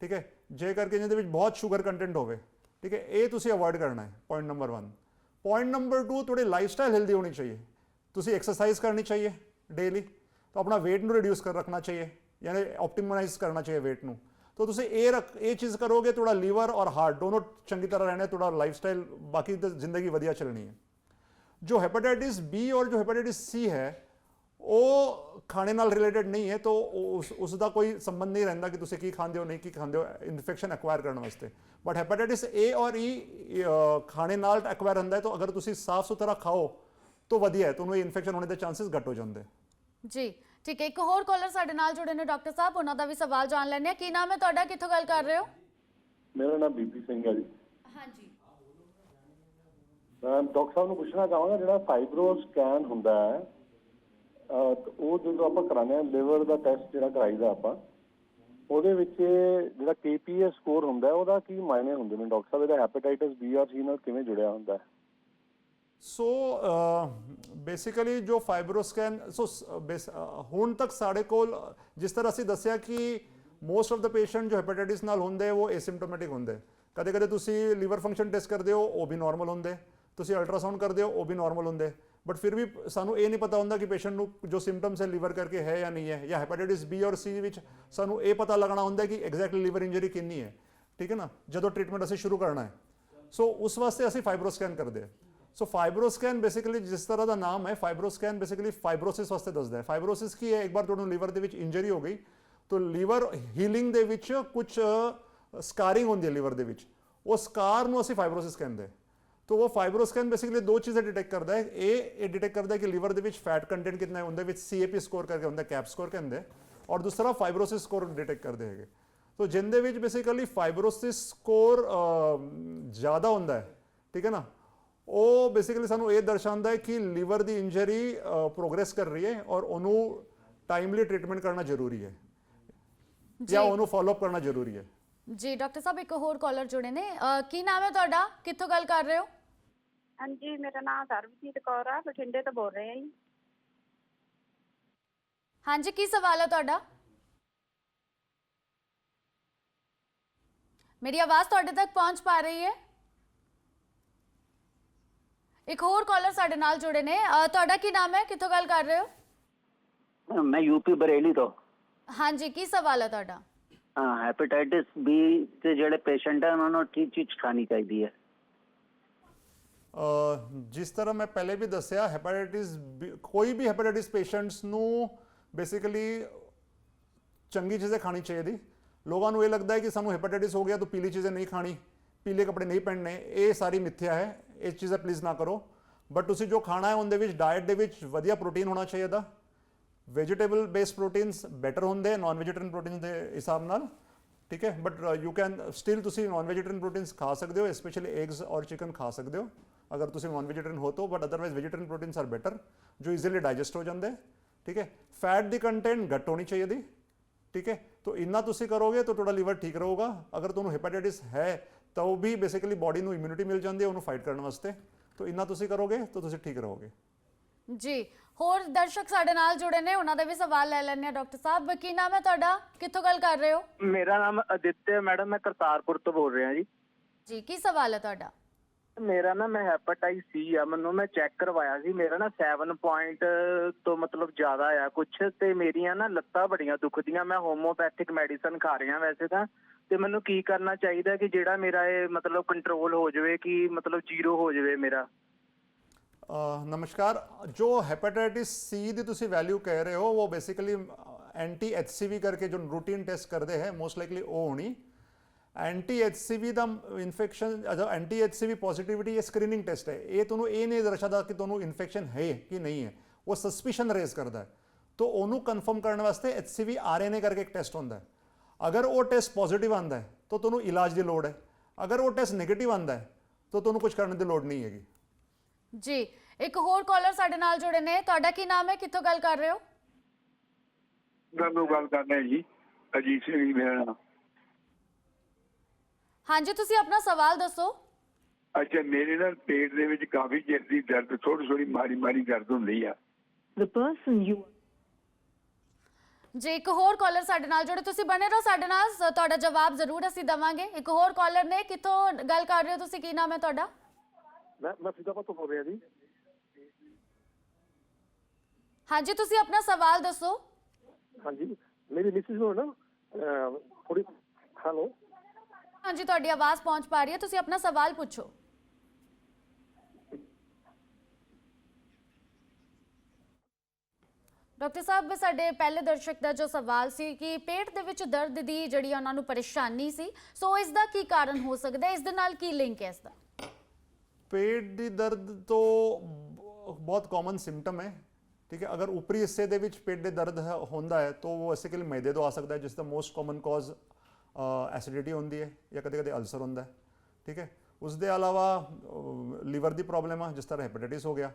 ਠੀਕ ਹੈ? ਜੇ ਕਰਕੇ ਜਿਹਦੇ ਵਿੱਚ ਬਹੁਤ ਸ਼ੂਗਰ ਕੰਟੈਂਟ ਹੋਵੇ, ਠੀਕ ਹੈ? ਇਹ ਤੁਸੀਂ ਅਵੋਇਡ ਕਰਨਾ ਹੈ ਪੁਆਇੰਟ ਨੰਬਰ 1 ਪੁਆਇੰਟ ਨੰਬਰ 2 ਤੁਹਾਡੀ ਲਾਈਫ ਸਟਾਈਲ ਹੈਲਦੀ ਹੋਣੀ ਚਾਹੀਏ। ਤੁਸੀਂ ਐਕਸਰਸਾਈਜ਼ ਕਰਨੀ ਚਾਹੀਏ। डेली तो अपना वेट नू रिड्यूस कर रखना चाहिए, यानी ऑप्टिमाइज करना चाहिए वेट न। तो तुसे ए रख, ए चीज़ करोगे, थोड़ा लीवर और हार्ट दोनों चंगी तरह रहने, थोड़ा लाइफस्टाइल बाकी तो ज़िंदगी बढ़िया चलनी है। जो हेपेटाइटिस बी और जो हेपेटाइटिस सी है, वो खाने नाल रिलेटेड नहीं है तो उस उसका कोई संबंध नहीं रहता कि तुसे की खांदे हो, नहीं की खांदे हो इन्फेक्शन अक्वायर करने वास्ते। बट हेपेटाइटिस ए और e, ई खाने नाल एक्वायर रहता है तो अगर तुसी साफ़ सुथरा खाओ ਤਾਂ ਵਧੀਆ ਹੈ ਤੁਹਾਨੂੰ ਇਹ ਇਨਫੈਕਸ਼ਨ ਹੋਣੇ ਦੇ ਚਾਂਸਸ ਘੱਟ ਹੋ ਜਾਂਦੇ ਜੀ ਠੀਕ ਹੈ। ਇੱਕ ਹੋਰ ਕਾਲਰ ਸਾਡੇ ਨਾਲ ਜੁੜੇ ਨੇ ਡਾਕਟਰ ਸਾਹਿਬ ਉਹਨਾਂ ਦਾ ਵੀ ਸਵਾਲ ਜਾਣ ਲੈਣੇ ਆ ਕੀ ਨਾਮ ਹੈ ਤੁਹਾਡਾ? ਕਿੱਥੋਂ ਗੱਲ ਕਰ ਰਹੇ ਹੋ? ਮੇਰਾ ਨਾਮ ਬੀਪੀ ਸਿੰਘ ਹੈ ਜੀ। ਹਾਂਜੀ। ਮੈਂ ਡਾਕਟਰ ਸਾਹਿਬ ਨੂੰ ਪੁੱਛਣਾ ਚਾਹਾਂਗਾ ਜਿਹੜਾ ਫਾਈਬਰੋ ਸਕੈਨ ਹੁੰਦਾ ਹੈ ਉਹ ਜਦੋਂ ਆਪਾਂ ਕਰਾਉਂਦੇ ਹਾਂ ਲਿਵਰ ਦਾ ਟੈਸਟ ਜਿਹੜਾ ਕਰਾਈਦਾ ਆਪਾਂ ਉਹਦੇ ਵਿੱਚ ਜਿਹੜਾ KPA ਸਕੋਰ ਹੁੰਦਾ ਹੈ ਉਹਦਾ ਕੀ ਮਾਇਨੇ ਹੁੰਦੇ ਨੇ? ਡਾਕਟਰ ਸਾਹਿਬ ਇਹਦਾ ਹੈਪੇਟਾਈਟਸ ਬੀ ਔਰ ਸੀ ਨਾਲ ਕਿਵੇਂ ਜੁੜਿਆ ਹੁੰਦਾ ਹੈ? ਸੋ ਬੇਸਿਕਲੀ ਜੋ ਫਾਈਬਰੋਸਕੈਨ ਸੋ ਹੁਣ ਤੱਕ ਸਾਡੇ ਕੋਲ ਜਿਸ ਤਰ੍ਹਾਂ ਅਸੀਂ ਦੱਸਿਆ ਕਿ ਮੋਸਟ ਆਫ ਦਾ ਪੇਸ਼ੈਂਟ ਜੋ ਹੈਪੇਟਾਈਟਿਸ ਨਾਲ ਹੁੰਦੇ ਉਹ ਐਸਿਮਟੋਮੈਟਿਕ ਹੁੰਦੇ ਕਦੇ ਕਦੇ ਤੁਸੀਂ ਲੀਵਰ ਫੰਕਸ਼ਨ ਟੈਸਟ ਕਰਦੇ ਹੋ ਉਹ ਵੀ ਨਾਰਮਲ ਹੁੰਦੇ ਤੁਸੀਂ ਅਲਟਰਾਸਾਊਂਡ ਕਰਦੇ ਹੋ ਉਹ ਵੀ ਨਾਰਮਲ ਹੁੰਦੇ ਬਟ ਫਿਰ ਵੀ ਸਾਨੂੰ ਇਹ ਨਹੀਂ ਪਤਾ ਹੁੰਦਾ ਕਿ ਪੇਸ਼ੈਂਟ ਨੂੰ ਜੋ ਸਿੰਪਟਮਸ ਹੈ ਲੀਵਰ ਕਰਕੇ ਹੈ ਜਾਂ ਨਹੀਂ ਹੈ ਜਾਂ ਹੈਪੇਟਾਈਟਿਸ ਬੀ ਔਰ ਸੀ ਵਿੱਚ ਸਾਨੂੰ ਇਹ ਪਤਾ ਲੱਗਣਾ ਹੁੰਦਾ ਕਿ ਐਗਜ਼ੈਕਟਲੀ ਲੀਵਰ ਇੰਜਰੀ ਕਿੰਨੀ ਹੈ ਠੀਕ ਹੈ ਨਾ ਜਦੋਂ ਟ੍ਰੀਟਮੈਂਟ ਅਸੀਂ ਸ਼ੁਰੂ ਕਰਨਾ ਹੈ ਸੋ ਉਸ ਵਾਸਤੇ ਅਸੀਂ ਫਾਈਬਰੋਸਕੈਨ ਕਰਦੇ ਹਾਂ ਸੋ ਫਾਈਬਰੋਸਕੈਨ ਬੇਸਿਕਲੀ ਜਿਸ ਤਰ੍ਹਾਂ ਦਾ ਨਾਮ ਹੈ ਫਾਈਬਰੋਸਕੈਨ ਬੇਸਿਕਲੀ ਫਾਈਬਰੋਸਿਸ ਵਾਸਤੇ ਦੱਸਦਾ ਹੈ ਫਾਈਬਰੋਸਿਸ ਕੀ ਹੈ ਇੱਕ ਵਾਰ ਤੁਹਾਨੂੰ ਲੀਵਰ ਦੇ ਵਿੱਚ ਇੰਜਰੀ ਹੋ ਗਈ ਤਾਂ ਲੀਵਰ ਹੀਲਿੰਗ ਦੇ ਵਿੱਚ ਕੁਝ ਸਕਾਰਿੰਗ ਹੁੰਦੀ ਹੈ ਲੀਵਰ ਦੇ ਵਿੱਚ ਉਹ ਸਕਾਰ ਨੂੰ ਅਸੀਂ ਫਾਈਬਰੋਸਿਸ ਕਹਿੰਦੇ ਹਾਂ तो वो फाइब्रोस्कैन बेसिकली दो चीज़ें डिटेक्ट करता है ए ये डिटेक्ट करता है कि लीवर ਦੇ ਵਿੱਚ ਫੈਟ ਕੰਟੈਂਟ ਕਿੰਨਾ ਹੈ ਉਹਦੇ ਵਿੱਚ ਸੀਏਪੀ ਸਕੋਰ ਕਰਕੇ ਹੁੰਦਾ ਕੈਪ ਸਕੋਰ ਕਹਿੰਦੇ ਔਰ ਦੂਸਰਾ ਫਾਈਬਰੋਸਿਸ ਸਕੋਰ ਡਿਟੈਕਟ ਕਰਦੇ ਹੈਗੇ ਤੋ ਜਿੰਦੇ ਵਿੱਚ ਬੇਸਿਕਲੀ ਫਾਈਬਰੋਸਿਸ ਸਕੋਰ ਜ਼ਿਆਦਾ ਹੁੰਦਾ ਹੈ ਠੀਕ ਹੈ ਨਾ ਉਹ ਬੇਸਿਕਲੀ ਸਾਨੂੰ ਇਹ ਦਰਸਾਉਂਦਾ ਹੈ ਕਿ ਲੀਵਰ ਦੀ ਇੰਜਰੀ ਪ੍ਰੋਗਰੈਸ ਕਰ ਰਹੀ ਹੈ ਔਰ ਉਹਨੂੰ ਟਾਈਮਲੀ ਟ੍ਰੀਟਮੈਂਟ ਕਰਨਾ ਜ਼ਰੂਰੀ ਹੈ ਜਾਂ। ਉਹਨੂੰ ਫਾਲੋ ਅਪ ਕਰਨਾ ਜ਼ਰੂਰੀ ਹੈ। ਜੀ ਡਾਕਟਰ ਸਾਹਿਬ ਇੱਕ ਹੋਰ ਕਾਲਰ ਜੁੜੇ ਨੇ। ਕੀ ਨਾਮ ਹੈ ਤੁਹਾਡਾ? ਕਿੱਥੋਂ ਗੱਲ ਕਰ ਰਹੇ ਹੋ? ਹਾਂਜੀ ਮੇਰਾ ਨਾਮ ਸਰਬਜੀਤ ਕੌਰ ਆ। ਬਠਿੰਡੇ ਤੋਂ ਬੋਲ ਰਹੇ ਆ ਜੀ। ਹਾਂਜੀ ਕੀ ਸਵਾਲ ਹੈ ਤੁਹਾਡਾ? ਮੇਰੀ ਆਵਾਜ਼ ਤੁਹਾਡੇ ਤੱਕ ਪਹੁੰਚ ਪਾ ਰਹੀ ਹੈ? ਇੱਕ ਹੋਰ ਕਾਲਰ ਸਾਡੇ ਨਾਲ ਜੁੜੇ ਨੇ। ਅ, ਤੁਹਾਡਾ ਕੀ ਨਾਮ ਹੈ? ਕਿੱਥੋਂ ਗੱਲ ਕਰ ਰਹੇ ਹੋ? ਮੈਂ ਯੂਪੀ ਬਰੇਲੀ ਤੋਂ। ਹਾਂਜੀ ਕੀ ਸਵਾਲ ਹੈ ਤੁਹਾਡਾ? ਹਾਂ ਹੈਪੇਟਾਈਟਿਸ ਬੀ ਦੇ ਜਿਹੜੇ ਪੇਸ਼ੈਂਟ ਹੈ ਉਹਨਾਂ ਨੂੰ ਕੀ ਚੀਜ਼ ਖਾਣੀ ਚਾਹੀਦੀ ਹੈ। ਅਹ ਜਿਸ ਤਰ੍ਹਾਂ ਮੈਂ ਪਹਿਲੇ ਵੀ ਦੱਸਿਆ ਹੈਪੇਟਾਈਟਿਸ ਕੋਈ ਵੀ ਹੈਪੇਟਾਈਟਿਸ ਪੇਸ਼ੈਂਟਸ ਨੂੰ ਬੇਸਿਕਲੀ ਚੰਗੀ ਚੀਜ਼ਾਂ ਖਾਣੀ ਚਾਹੀਦੀ। ਲੋਕਾਂ ਨੂੰ ਇਹ ਲੱਗਦਾ ਹੈ ਕਿ ਸਾਨੂੰ ਹੈਪੇਟਾਈਟਿਸ ਹੋ ਗਿਆ ਤਾਂ ਪੀਲੀ ਚੀਜ਼ਾਂ ਨਹੀਂ ਖਾਣੀ ਪੀਲੇ ਕੱਪੜੇ ਨਹੀਂ ਪਹਿਨਣੇ ਇਹ ਸਾਰੀ ਮਿੱਥਿਆ ਹੈ। ਇਹ ਚੀਜ਼ਾਂ ਪਲੀਜ਼ ਨਾ ਕਰੋ। ਬਟ ਤੁਸੀਂ ਜੋ ਖਾਣਾ ਹੈ ਉਹਦੇ ਵਿੱਚ ਡਾਈਟ ਦੇ ਵਿੱਚ ਵਧੀਆ ਪ੍ਰੋਟੀਨ ਹੋਣਾ ਚਾਹੀਦਾ। ਵੈਜੀਟੇਬਲ ਬੇਸਡ ਪ੍ਰੋਟੀਨਸ ਬੈਟਰ ਹੁੰਦੇ ਨਾਨ ਵੈਜੀਟੇਰੀਅਨ ਪ੍ਰੋਟੀਨ ਦੇ ਹਿਸਾਬ ਨਾਲ। ਠੀਕ ਹੈ? ਬਟ ਯੂ ਕੈਨ ਸਟਿਲ ਤੁਸੀਂ ਨਾਨ ਵੈਜੀਟੇਰੀਅਨ ਪ੍ਰੋਟੀਨਸ ਖਾ ਸਕਦੇ ਹੋ ਸਪੈਸ਼ਲੀ ਐਗਸ ਔਰ ਚਿਕਨ ਖਾ ਸਕਦੇ ਹੋ। ਅਗਰ ਤੁਸੀਂ ਨਾਨ ਵੈਜੀਟੇਰੀਅਨ ਹੋ ਤਾਂ but otherwise vegetarian proteins are better ਜੋ ਈਜ਼ੀਲੀ ਡਾਈਜੈਸਟ ਹੋ ਜਾਂਦੇ। ਠੀਕ ਹੈ? ਫੈਟ ਦੀ ਕੰਟੈਂਟ ਘੱਟ ਹੋਣੀ ਚਾਹੀਦੀ। ਠੀਕ ਹੈ? ਤਾਂ ਇੰਨਾ ਤੁਸੀਂ ਕਰੋਗੇ ਤਾਂ ਤੁਹਾਡਾ ਲੀਵਰ ਠੀਕ ਰਹੂਗਾ। ਅਗਰ ਤੁਹਾਨੂੰ ਹੈਪੇਟਾਈਟਿਸ ਹੈ ਤਾਂ ਉਹ ਵੀ ਬੇਸਿਕਲੀ ਬਾਡੀ ਨੂੰ ਇਮਿਊਨਿਟੀ ਮਿਲ ਜਾਂਦੀ ਹੈ ਉਹਨੂੰ ਫਾਈਟ ਕਰਨ ਵਾਸਤੇ। ਤਾਂ ਇੰਨਾ ਤੁਸੀਂ ਕਰੋਗੇ ਤਾਂ ਤੁਸੀਂ ਠੀਕ ਰਹੋਗੇ। ਜੀ ਹੋਰ ਦਰਸ਼ਕ ਸਾਡੇ ਨਾਲ ਜੁੜੇ ਨੇ ਉਹਨਾਂ ਦਾ ਵੀ ਸਵਾਲ ਲੈ ਲੈਣੇ ਆ ਡਾਕਟਰ ਸਾਹਿਬ। ਕੀ ਨਾਮ ਹੈ ਤੁਹਾਡਾ? ਕਿੱਥੋਂ ਗੱਲ ਕਰ ਰਹੇ ਹੋ? ਮੇਰਾ ਨਾਮ ਅਦਿੱਤਿਆ ਮੈਡਮ ਮੈਂ ਕਰਤਾਰਪੁਰ ਤੋਂ ਬੋਲ ਰਿਹਾ ਜੀ। ਜੀ ਕੀ ਸਵਾਲ ਹੈ ਤੁਹਾਡਾ? ਮੇਰਾ ਨਾ ਮੈਂ ਹੈਪਾਟਾਈਟ ਸੀ ਆ ਮੈਨੂੰ ਮੈਂ ਚੈੱਕ ਕਰਵਾਇਆ ਸੀ ਮੇਰਾ ਨਾ 7 ਪੁਆਇੰਟ ਤੋਂ ਮਤਲਬ ਜ਼ਿਆਦਾ ਆ ਕੁਛ ਤੇ ਮੇਰੀਆਂ ਨਾ ਲੱਤਾਂ ਬੜੀਆਂ ਦੁਖਦੀਆਂ ਮੈਂ ਹੋਮੋਪੈਥਿਕ ਮੈਡੀਸਨ ਖਾ ਰਿਹਾ ਵੈਸੇ ਤਾਂ। ਤੇ ਮੈਨੂੰ ਕੀ ਕਰਨਾ ਚਾਹੀਦਾ ਕਿ ਜਿਹੜਾ ਮੇਰਾ ਇਹ ਮਤਲਬ ਕੰਟਰੋਲ ਹੋ ਜਾਵੇ, ਕਿ ਮਤਲਬ ਜ਼ੀਰੋ ਹੋ ਜਾਵੇ ਮੇਰਾ? ਨਮਸਕਾਰ। ਜੋ ਹੈਪੇਟਾਈਟਿਸ ਸੀ ਦੀ ਤੁਸੀਂ ਵੈਲਿਊ ਕਹਿ ਰਹੇ ਹੋ, ਉਹ ਬੇਸਿਕਲੀ ਐਂਟੀ ਐਚਸੀਵੀ ਕਰਕੇ ਜੋ ਰੂਟੀਨ ਟੈਸਟ ਕਰਦੇ ਹੈ ਮੋਸਟ ਲਾਈਕਲੀ ਉਹ ਹੋਣੀ। ਐਂਟੀ ਐਚਸੀਵੀ ਦਾ ਇਨਫੈਕਸ਼ਨ ਅਜਾ ਐਂਟੀ ਐਚਸੀਵੀ ਪੋਜ਼ਿਟਿਵਿਟੀ ਇਹ ਸਕਰੀਨਿੰਗ ਟੈਸਟ ਹੈ। ਇਹ ਤੁਹਾਨੂੰ ਇਹ ਨਹੀਂ ਦਰਸਾਦਾ ਕਿ ਤੁਹਾਨੂੰ ਇਨਫੈਕਸ਼ਨ ਹੈ ਕਿ ਨਹੀਂ ਹੈ। ਉਹ ਸਸਪੀਸ਼ਨ ਰੇਜ਼ ਕਰਦਾ ਹੈ। ਤਾਂ ਉਹਨੂੰ ਕਨਫਰਮ ਕਰਨ ਵਾਸਤੇ ਐਚਸੀਵੀ ਆਰਐਨਏ ਕਰਕੇ ਇੱਕ ਟੈਸਟ ਹੁੰਦਾ ਹੈ। ਅਗਰ ਉਹ ਟੈਸਟ ਪੋਜ਼ਿਟਿਵ ਆਂਦਾ ਹੈ ਤਾਂ ਤੁਹਾਨੂੰ ਇਲਾਜ ਦੀ ਲੋੜ ਹੈ। ਅਗਰ ਉਹ ਟੈਸਟ 네ਗੇਟਿਵ ਆਂਦਾ ਹੈ ਤਾਂ ਤੁਹਾਨੂੰ ਕੁਝ ਕਰਨ ਦੀ ਲੋੜ ਨਹੀਂ ਹੈਗੀ। ਜੀ ਇੱਕ ਹੋਰ ਕਾਲਰ ਸਾਡੇ ਨਾਲ ਜੁੜੇ ਨੇ। ਤੁਹਾਡਾ ਕੀ ਨਾਮ ਹੈ? ਕਿੱਥੋਂ ਗੱਲ ਕਰ ਰਹੇ ਹੋ? ਤੁਹਾਨੂੰ ਗੱਲ ਕਰਨਾ ਹੈ ਜੀ। ਅਜੀਤ ਸਿੰਘ ਜੀ ਮੇਰਾ ਨਾਮ। ਹਾਂਜੀ ਤੁਸੀਂ ਆਪਣਾ ਸਵਾਲ ਦੱਸੋ। ਅੱਛਾ ਮੇਰੇ ਨਾਲ ਪੇਟ ਦੇ ਵਿੱਚ ਕਾਫੀ ਚਿਰ ਦੀ ਦਰਦ ਥੋੜੀ ਥੋੜੀ ਮਾਰੀ ਮਾਰੀ ਦਰਦ ਹੁੰਦੀ ਆ। The person you ਜੀ ਇੱਕ ਹੋਰ ਕਾਲਰ ਸਾਡੇ ਨਾਲ ਜੁੜੇ ਤੁਸੀਂ ਬਣੇ ਰਹੋ ਸਾਡੇ ਨਾਲ। ਸ- ਤੁਹਾਡਾ ਜਵਾਬ ਜ਼ਰੂਰ ਅਸੀਂ ਦਵਾਂਗੇ। ਇੱਕ ਹੋਰ ਕਾਲਰ ਨੇ ਕਿੱਥੋਂ ਗੱਲ ਕਰ ਰਹੇ ਹੋ ਤੁਸੀਂ? ਕੀ ਨਾਮ ਹੈ ਤੁਹਾਡਾ? ਮੈਂ ਮੈਂ ਫਰੀਦਾਬਾਦ ਤੋਂ ਬੋਲ ਰਿਹਾ ਜੀ। ਹਾਂਜੀ ਤੁਸੀਂ ਆਪਣਾ ਸਵਾਲ ਦੱਸੋ। ਹਾਂਜੀ ਮੇਰੀ ਮਿਸਿਸ ਨੂੰ ਨਾ ਥੋੜੀ ਹੈਲੋ ਹਾਂਜੀ ਤੁਹਾਡੀ ਆਵਾਜ਼ ਪਹੁੰਚ ਪਾ ਰਹੀ ਹੈ। ਤੁਸੀਂ ਆਪਣਾ ਸਵਾਲ ਪੁੱਛੋ। ਡਾਕਟਰ ਸਾਹਿਬ, ਸਾਡੇ ਪਹਿਲੇ ਦਰਸ਼ਕ ਦਾ ਜੋ ਸਵਾਲ ਸੀ ਕਿ ਪੇਟ ਦੇ ਵਿੱਚ ਦਰਦ ਦੀ ਜਿਹੜੀ ਉਹਨਾਂ ਨੂੰ ਪਰੇਸ਼ਾਨੀ ਸੀ, ਸੋ ਇਸ ਦਾ ਕੀ ਕਾਰਨ ਹੋ ਸਕਦਾ? ਹੈ ਇਸ ਦੇ ਨਾਲ ਕੀ ਲਿੰਕ ਹੈ ਇਸ ਦਾ? ਪੇਟ ਦੀ ਦਰਦ ਤੋਂ ਬਹੁਤ ਕਾਮਨ ਸਿੰਪਟਮ ਹੈ, ਠੀਕ ਹੈ? ਅਗਰ ਉਪਰੀ ਹਿੱਸੇ ਦੇ ਵਿੱਚ ਪੇਟ ਦੇ ਦਰਦ ਹੁੰਦਾ ਹੈ, ਤਾਂ ਉਹ ਬੇਸਿਕਲੀ ਮੈਦੇ ਤੋਂ ਆ ਸਕਦਾ ਹੈ, ਜਿਸ ਦਾ ਮੋਸਟ ਕਾਮਨ ਕਾਜ਼ ਐਸਿਡਿਟੀ ਹੁੰਦੀ ਹੈ ਜਾਂ ਕਦੇ ਕਦੇ ਅਲਸਰ ਹੁੰਦਾ ਹੈ, ਠੀਕ ਹੈ? ਉਸ ਦੇ ਇਲਾਵਾ ਲੀਵਰ ਦੀ ਪ੍ਰੋਬਲਮ ਆ, ਜਿਸ ਤਰ੍ਹਾਂ ਹੈਪੇਟਾਈਟਿਸ ਹੋ ਗਿਆ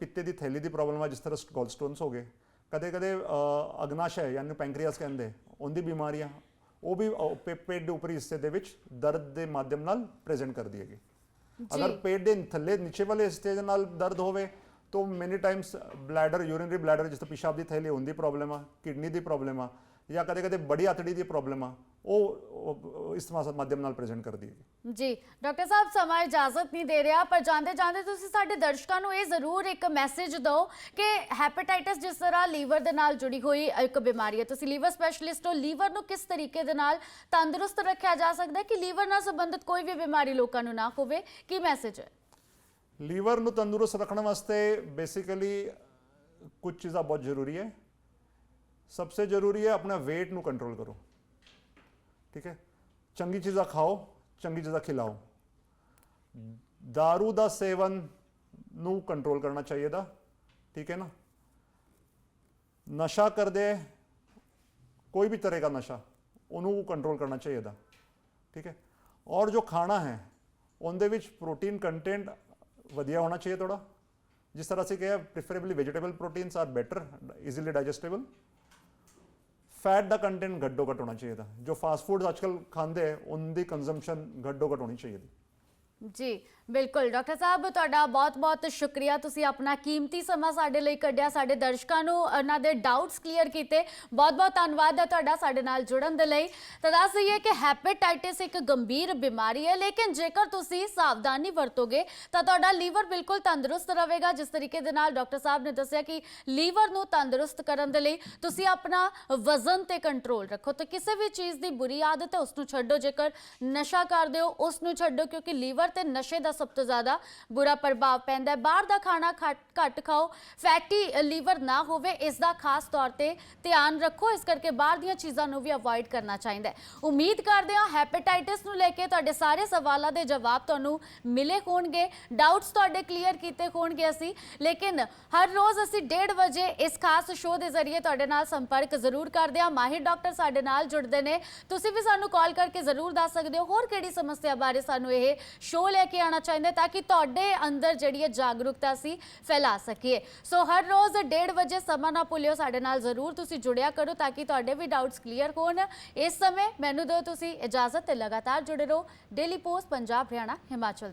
ਪਿੱਤੇ ਦੀ ਥੈਲੀ ਦੀ ਪ੍ਰੋਬਲਮ ਆ ਜਿਸ ਤਰ੍ਹਾਂ ਗੋਲ ਸਟੋਨਸ ਹੋ ਗਏ। ਕਦੇ ਕਦੇ ਅਗਨਾਸ਼य ਯਾਨੀ ਪੈਂਕਰੀਆਸ ਕਹਿੰਦੇ ਉਹਦੀ ਬਿਮਾਰੀਆਂ ਉਹ ਵੀ ਪੇਟ ਦੇ ਉਪਰੀ ਹਿੱਸੇ ਦੇ ਵਿੱਚ ਦਰਦ ਦੇ ਮਾਧਿਅਮ ਨਾਲ ਪ੍ਰੈਜ਼ੈਂਟ ਕਰਦੀ ਹੈਗੀ। ਅਗਰ ਪੇਟ ਦੇ ਥੱਲੇ ਨੀਚੇ ਵਾਲੇ ਹਿੱਸੇ ਦੇ ਨਾਲ ਦਰਦ ਹੋਵੇ ਤਾਂ ਮੈਨੀ ਟਾਈਮਸ ਬਲੈਡਰ ਯੂਰਿਨਰੀ ਬਲੈਡਰ ਜਿਸ ਤਰ੍ਹਾਂ ਪਿਸ਼ਾਬ ਦੀ ਥੈਲੀ ਹੁੰਦੀ ਪ੍ਰੋਬਲਮ ਆ ਕਿਡਨੀ ਦੀ ਪ੍ਰੋਬਲਮ ਆ ਜਾਂ ਕਦੇ ਕਦੇ ਬੜੀ ਆਤੜੀ ਦੀ ਪ੍ਰੋਬਲਮ ਆ ਉਹ ਇਸ ਮਾਧਿਅਮ ਨਾਲ ਪ੍ਰੈਜ਼ੈਂਟ ਕਰਦੀ ਹੈ ਜੀ ਡਾਕਟਰ ਸਾਹਿਬ ਸਮਾਂ ਇਜਾਜ਼ਤ ਨਹੀਂ ਦੇ ਰਿਹਾ ਪਰ ਜਾਂਦੇ ਜਾਂਦੇ ਤੁਸੀਂ ਸਾਡੇ ਦਰਸ਼ਕਾਂ ਨੂੰ ਇਹ ਜ਼ਰੂਰ ਇੱਕ ਮੈਸੇਜ ਦਿਓ ਕਿ ਹੈਪੇਟਾਈਟਸ ਜਿਸ ਤਰ੍ਹਾਂ ਲੀਵਰ ਦੇ ਨਾਲ ਜੁੜੀ ਹੋਈ ਇੱਕ ਬਿਮਾਰੀ ਹੈ। ਤੁਸੀਂ ਲੀਵਰ ਸਪੈਸ਼ਲਿਸਟ ਹੋ ਲੀਵਰ ਨੂੰ ਕਿਸ ਤਰੀਕੇ ਦੇ ਨਾਲ ਤੰਦਰੁਸਤ ਰੱਖਿਆ ਜਾ ਸਕਦਾ ਹੈ ਕਿ ਲੀਵਰ ਨਾਲ ਸੰਬੰਧਿਤ ਕੋਈ ਵੀ ਬਿਮਾਰੀ ਲੋਕਾਂ ਨੂੰ ਨਾ ਹੋਵੇ? ਕੀ ਮੈਸੇਜ ਹੈ? ਲੀਵਰ ਨੂੰ ਤੰਦਰੁਸਤ ਰੱਖਣ ਵਾਸਤੇ ਬੇਸਿਕਲੀ ਕੁਝ ਚੀਜ਼ਾਂ ਬਹੁਤ ਜ਼ਰੂਰੀ ਹੈ। ਸਭ ਸਭਸੇ ਜ਼ਰੂਰੀ ਹੈ ਆਪਣਾ weight ਨੂੰ ਕੰਟਰੋਲ ਕਰੋ ਠੀਕ ਹੈ ਚੰਗੀ ਚੀਜ਼ਾਂ ਖਾਓ ਚੰਗੀ ਚੀਜ਼ਾਂ ਖਿਲਾਓ दारू ਦਾ ਸੇਵਨ ਨੂੰ ਕੰਟਰੋਲ ਕਰਨਾ ਚਾਹੀਦਾ ਠੀਕ ਹੈ ਨਾ ਨਸ਼ਾ ਕਰਦੇ ਕੋਈ ਵੀ ਤਰ੍ਹਾਂ ਦਾ ਨਸ਼ਾ ਉਹਨੂੰ ਕੰਟਰੋਲ ਕਰਨਾ ਚਾਹੀਦਾ ਠੀਕ ਹੈ ਔਰ ਜੋ ਖਾਣਾ ਹੈ ਉਹਦੇ ਵਿੱਚ ਪ੍ਰੋਟੀਨ ਕੰਟੈਂਟ ਵਧੀਆ ਹੋਣਾ ਚਾਹੀਏ ਥੋੜਾ ਜਿਸ ਤਰ੍ਹਾਂ ਅਸੀਂ ਕਿਹਾ preferably vegetable proteins are better easily digestible fat the content ਘੱਟੋ ਘੱਟ ਹੋਣਾ ਚਾਹੀਦਾ। ਜੋ ਫਾਸਟ ਫੂਡ ਅੱਜਕੱਲ ਖਾਂਦੇ ਹੈ ਉਹਦੀ ਕੰਜ਼ੰਪਸ਼ਨ ਘੱਟੋ ਘੱਟ ਹੋਣੀ ਚਾਹੀਦੀ। ਜੀ, ਬਿਲਕੁਲ। ਡਾਕਟਰ ਸਾਹਿਬ, ਤੁਹਾਡਾ ਬਹੁਤ-ਬਹੁਤ ਸ਼ੁਕਰੀਆ। ਤੁਸੀਂ ਆਪਣਾ ਕੀਮਤੀ ਸਮਾਂ ਸਾਡੇ ਲਈ ਕੱਢਿਆ, ਸਾਡੇ ਦਰਸ਼ਕਾਂ ਨੂੰ ਉਹਨਾਂ ਦੇ ਡਾਊਟਸ ਕਲੀਅਰ ਕੀਤੇ। ਬਹੁਤ-ਬਹੁਤ ਧੰਨਵਾਦ ਹੈ ਤੁਹਾਡਾ ਸਾਡੇ ਨਾਲ ਜੁੜਨ ਦੇ ਲਈ। ਤਾਂ ਦੱਸ ਦਈਏ ਕਿ ਹੈਪੇਟਾਈਟਿਸ ਇੱਕ ਗੰਭੀਰ ਬਿਮਾਰੀ ਹੈ, ਲੇਕਿਨ ਜੇਕਰ ਤੁਸੀਂ ਸਾਵਧਾਨੀ ਵਰਤੋਗੇ, ਤਾਂ ਤੁਹਾਡਾ ਲੀਵਰ ਬਿਲਕੁਲ ਤੰਦਰੁਸਤ ਰਹੇਗਾ। ਜਿਸ ਤਰੀਕੇ ਦੇ ਨਾਲ ਡਾਕਟਰ ਸਾਹਿਬ ਨੇ ਦੱਸਿਆ ਕਿ ਲੀਵਰ ਨੂੰ ਤੰਦਰੁਸਤ ਕਰਨ ਦੇ ਲਈ ਤੁਸੀਂ ਆਪਣਾ ਵਜ਼ਨ ਤੇ ਕੰਟਰੋਲ ਰੱਖੋ। ਤੇ ਕਿਸੇ ਵੀ ਚੀਜ਼ ਦੀ ਬੁਰੀ ਆਦਤ ਹੈ, ਉਸ ਨੂੰ ਛੱਡੋ। ਜੇਕਰ ਨਸ਼ਾ ਕਰਦੇ ਹੋ, ਉਸ ਨੂੰ ਛੱਡੋ, ਕਿਉਂਕਿ ਲੀਵਰ ਤੇ ਨਸ਼ੇ ਦਾ ਸਭ ਤੋਂ ਜ਼ਿਆਦਾ ਬੁਰਾ ਪ੍ਰਭਾਵ ਪੈਂਦਾ ਹੈ। ਬਾਹਰ ਦਾ ਖਾਣਾ ਘੱਟ ਖਾਓ ਫੈਟੀ ਲੀਵਰ ਨਾ ਹੋਵੇ, ਇਸ ਦਾ ਖਾਸ ਤੌਰ ਤੇ ਧਿਆਨ ਰੱਖੋ। ਇਸ ਕਰਕੇ ਬਾਹਰ ਦੀਆਂ ਚੀਜ਼ਾਂ ਨੂੰ ਵੀ ਅਵੋਇਡ ਕਰਨਾ ਚਾਹੀਦਾ ਹੈ। ਉਮੀਦ ਕਰਦੇ ਹਾਂ ਹੈਪੇਟਾਈਟਿਸ ਨੂੰ ਲੈ ਕੇ ਤੁਹਾਡੇ ਸਾਰੇ ਸਵਾਲਾਂ ਦੇ ਜਵਾਬ ਤੁਹਾਨੂੰ ਮਿਲੇ ਹੋਣਗੇ। ਡਾਊਟਸ ਤੁਹਾਡੇ ਕਲੀਅਰ ਕੀਤੇ ਹੋਣਗੇ ਅਸੀਂ। ਲੇਕਿਨ ਹਰ ਰੋਜ਼ ਅਸੀਂ 1:30 ਵਜੇ ਇਸ ਖਾਸ ਸ਼ੋਅ ਦੇ ਜ਼ਰੀਏ ਤੁਹਾਡੇ ਨਾਲ ਸੰਪਰਕ ਜ਼ਰੂਰ ਕਰਦੇ ਹਾਂ। ਮਾਹਿਰ ਡਾਕਟਰ ਸਾਡੇ ਨਾਲ ਜੁੜਦੇ ਨੇ। ਤੁਸੀਂ ਵੀ ਸਾਨੂੰ ਕਾਲ ਕਰਕੇ ਜ਼ਰੂਰ ਦੱਸ ਸਕਦੇ ਹੋ। ਹੋਰ ਕਿਹੜੀ ਸਮੱਸਿਆ ਬਾਰੇ ਸਾਨੂੰ ਇਹ ਸ਼ੋਅ ਲੈ ਕੇ ਆਉਣਾ ਚਾਹੀਦਾ ਤਾਂ ਕਿ ਤੁਹਾਡੇ ਅੰਦਰ ਜਿਹੜੀ ਹੈ ਜਾਗਰੂਕਤਾ ਸੀ ਫੈਲਾ ਸਕੀਏ। ਸੋ ਹਰ ਰੋਜ਼ 1:30 ਵਜੇ ਸਮਾਂ ਨਾ ਭੁੱਲਿਓ, ਸਾਡੇ ਨਾਲ ਜ਼ਰੂਰ ਤੁਸੀਂ ਜੁੜਿਆ ਕਰੋ ਤਾਂ ਕਿ ਤੁਹਾਡੇ ਵੀ ਡਾਊਟਸ ਕਲੀਅਰ ਹੋਣ। ਇਸ ਸਮੇਂ ਮੈਨੂੰ ਦਿਓ ਤੁਸੀਂ ਇਜਾਜ਼ਤ ਤੇ ਲਗਾਤਾਰ ਜੁੜੇ ਰਹੋ। Daily Post Punjab, Haryana, Himachal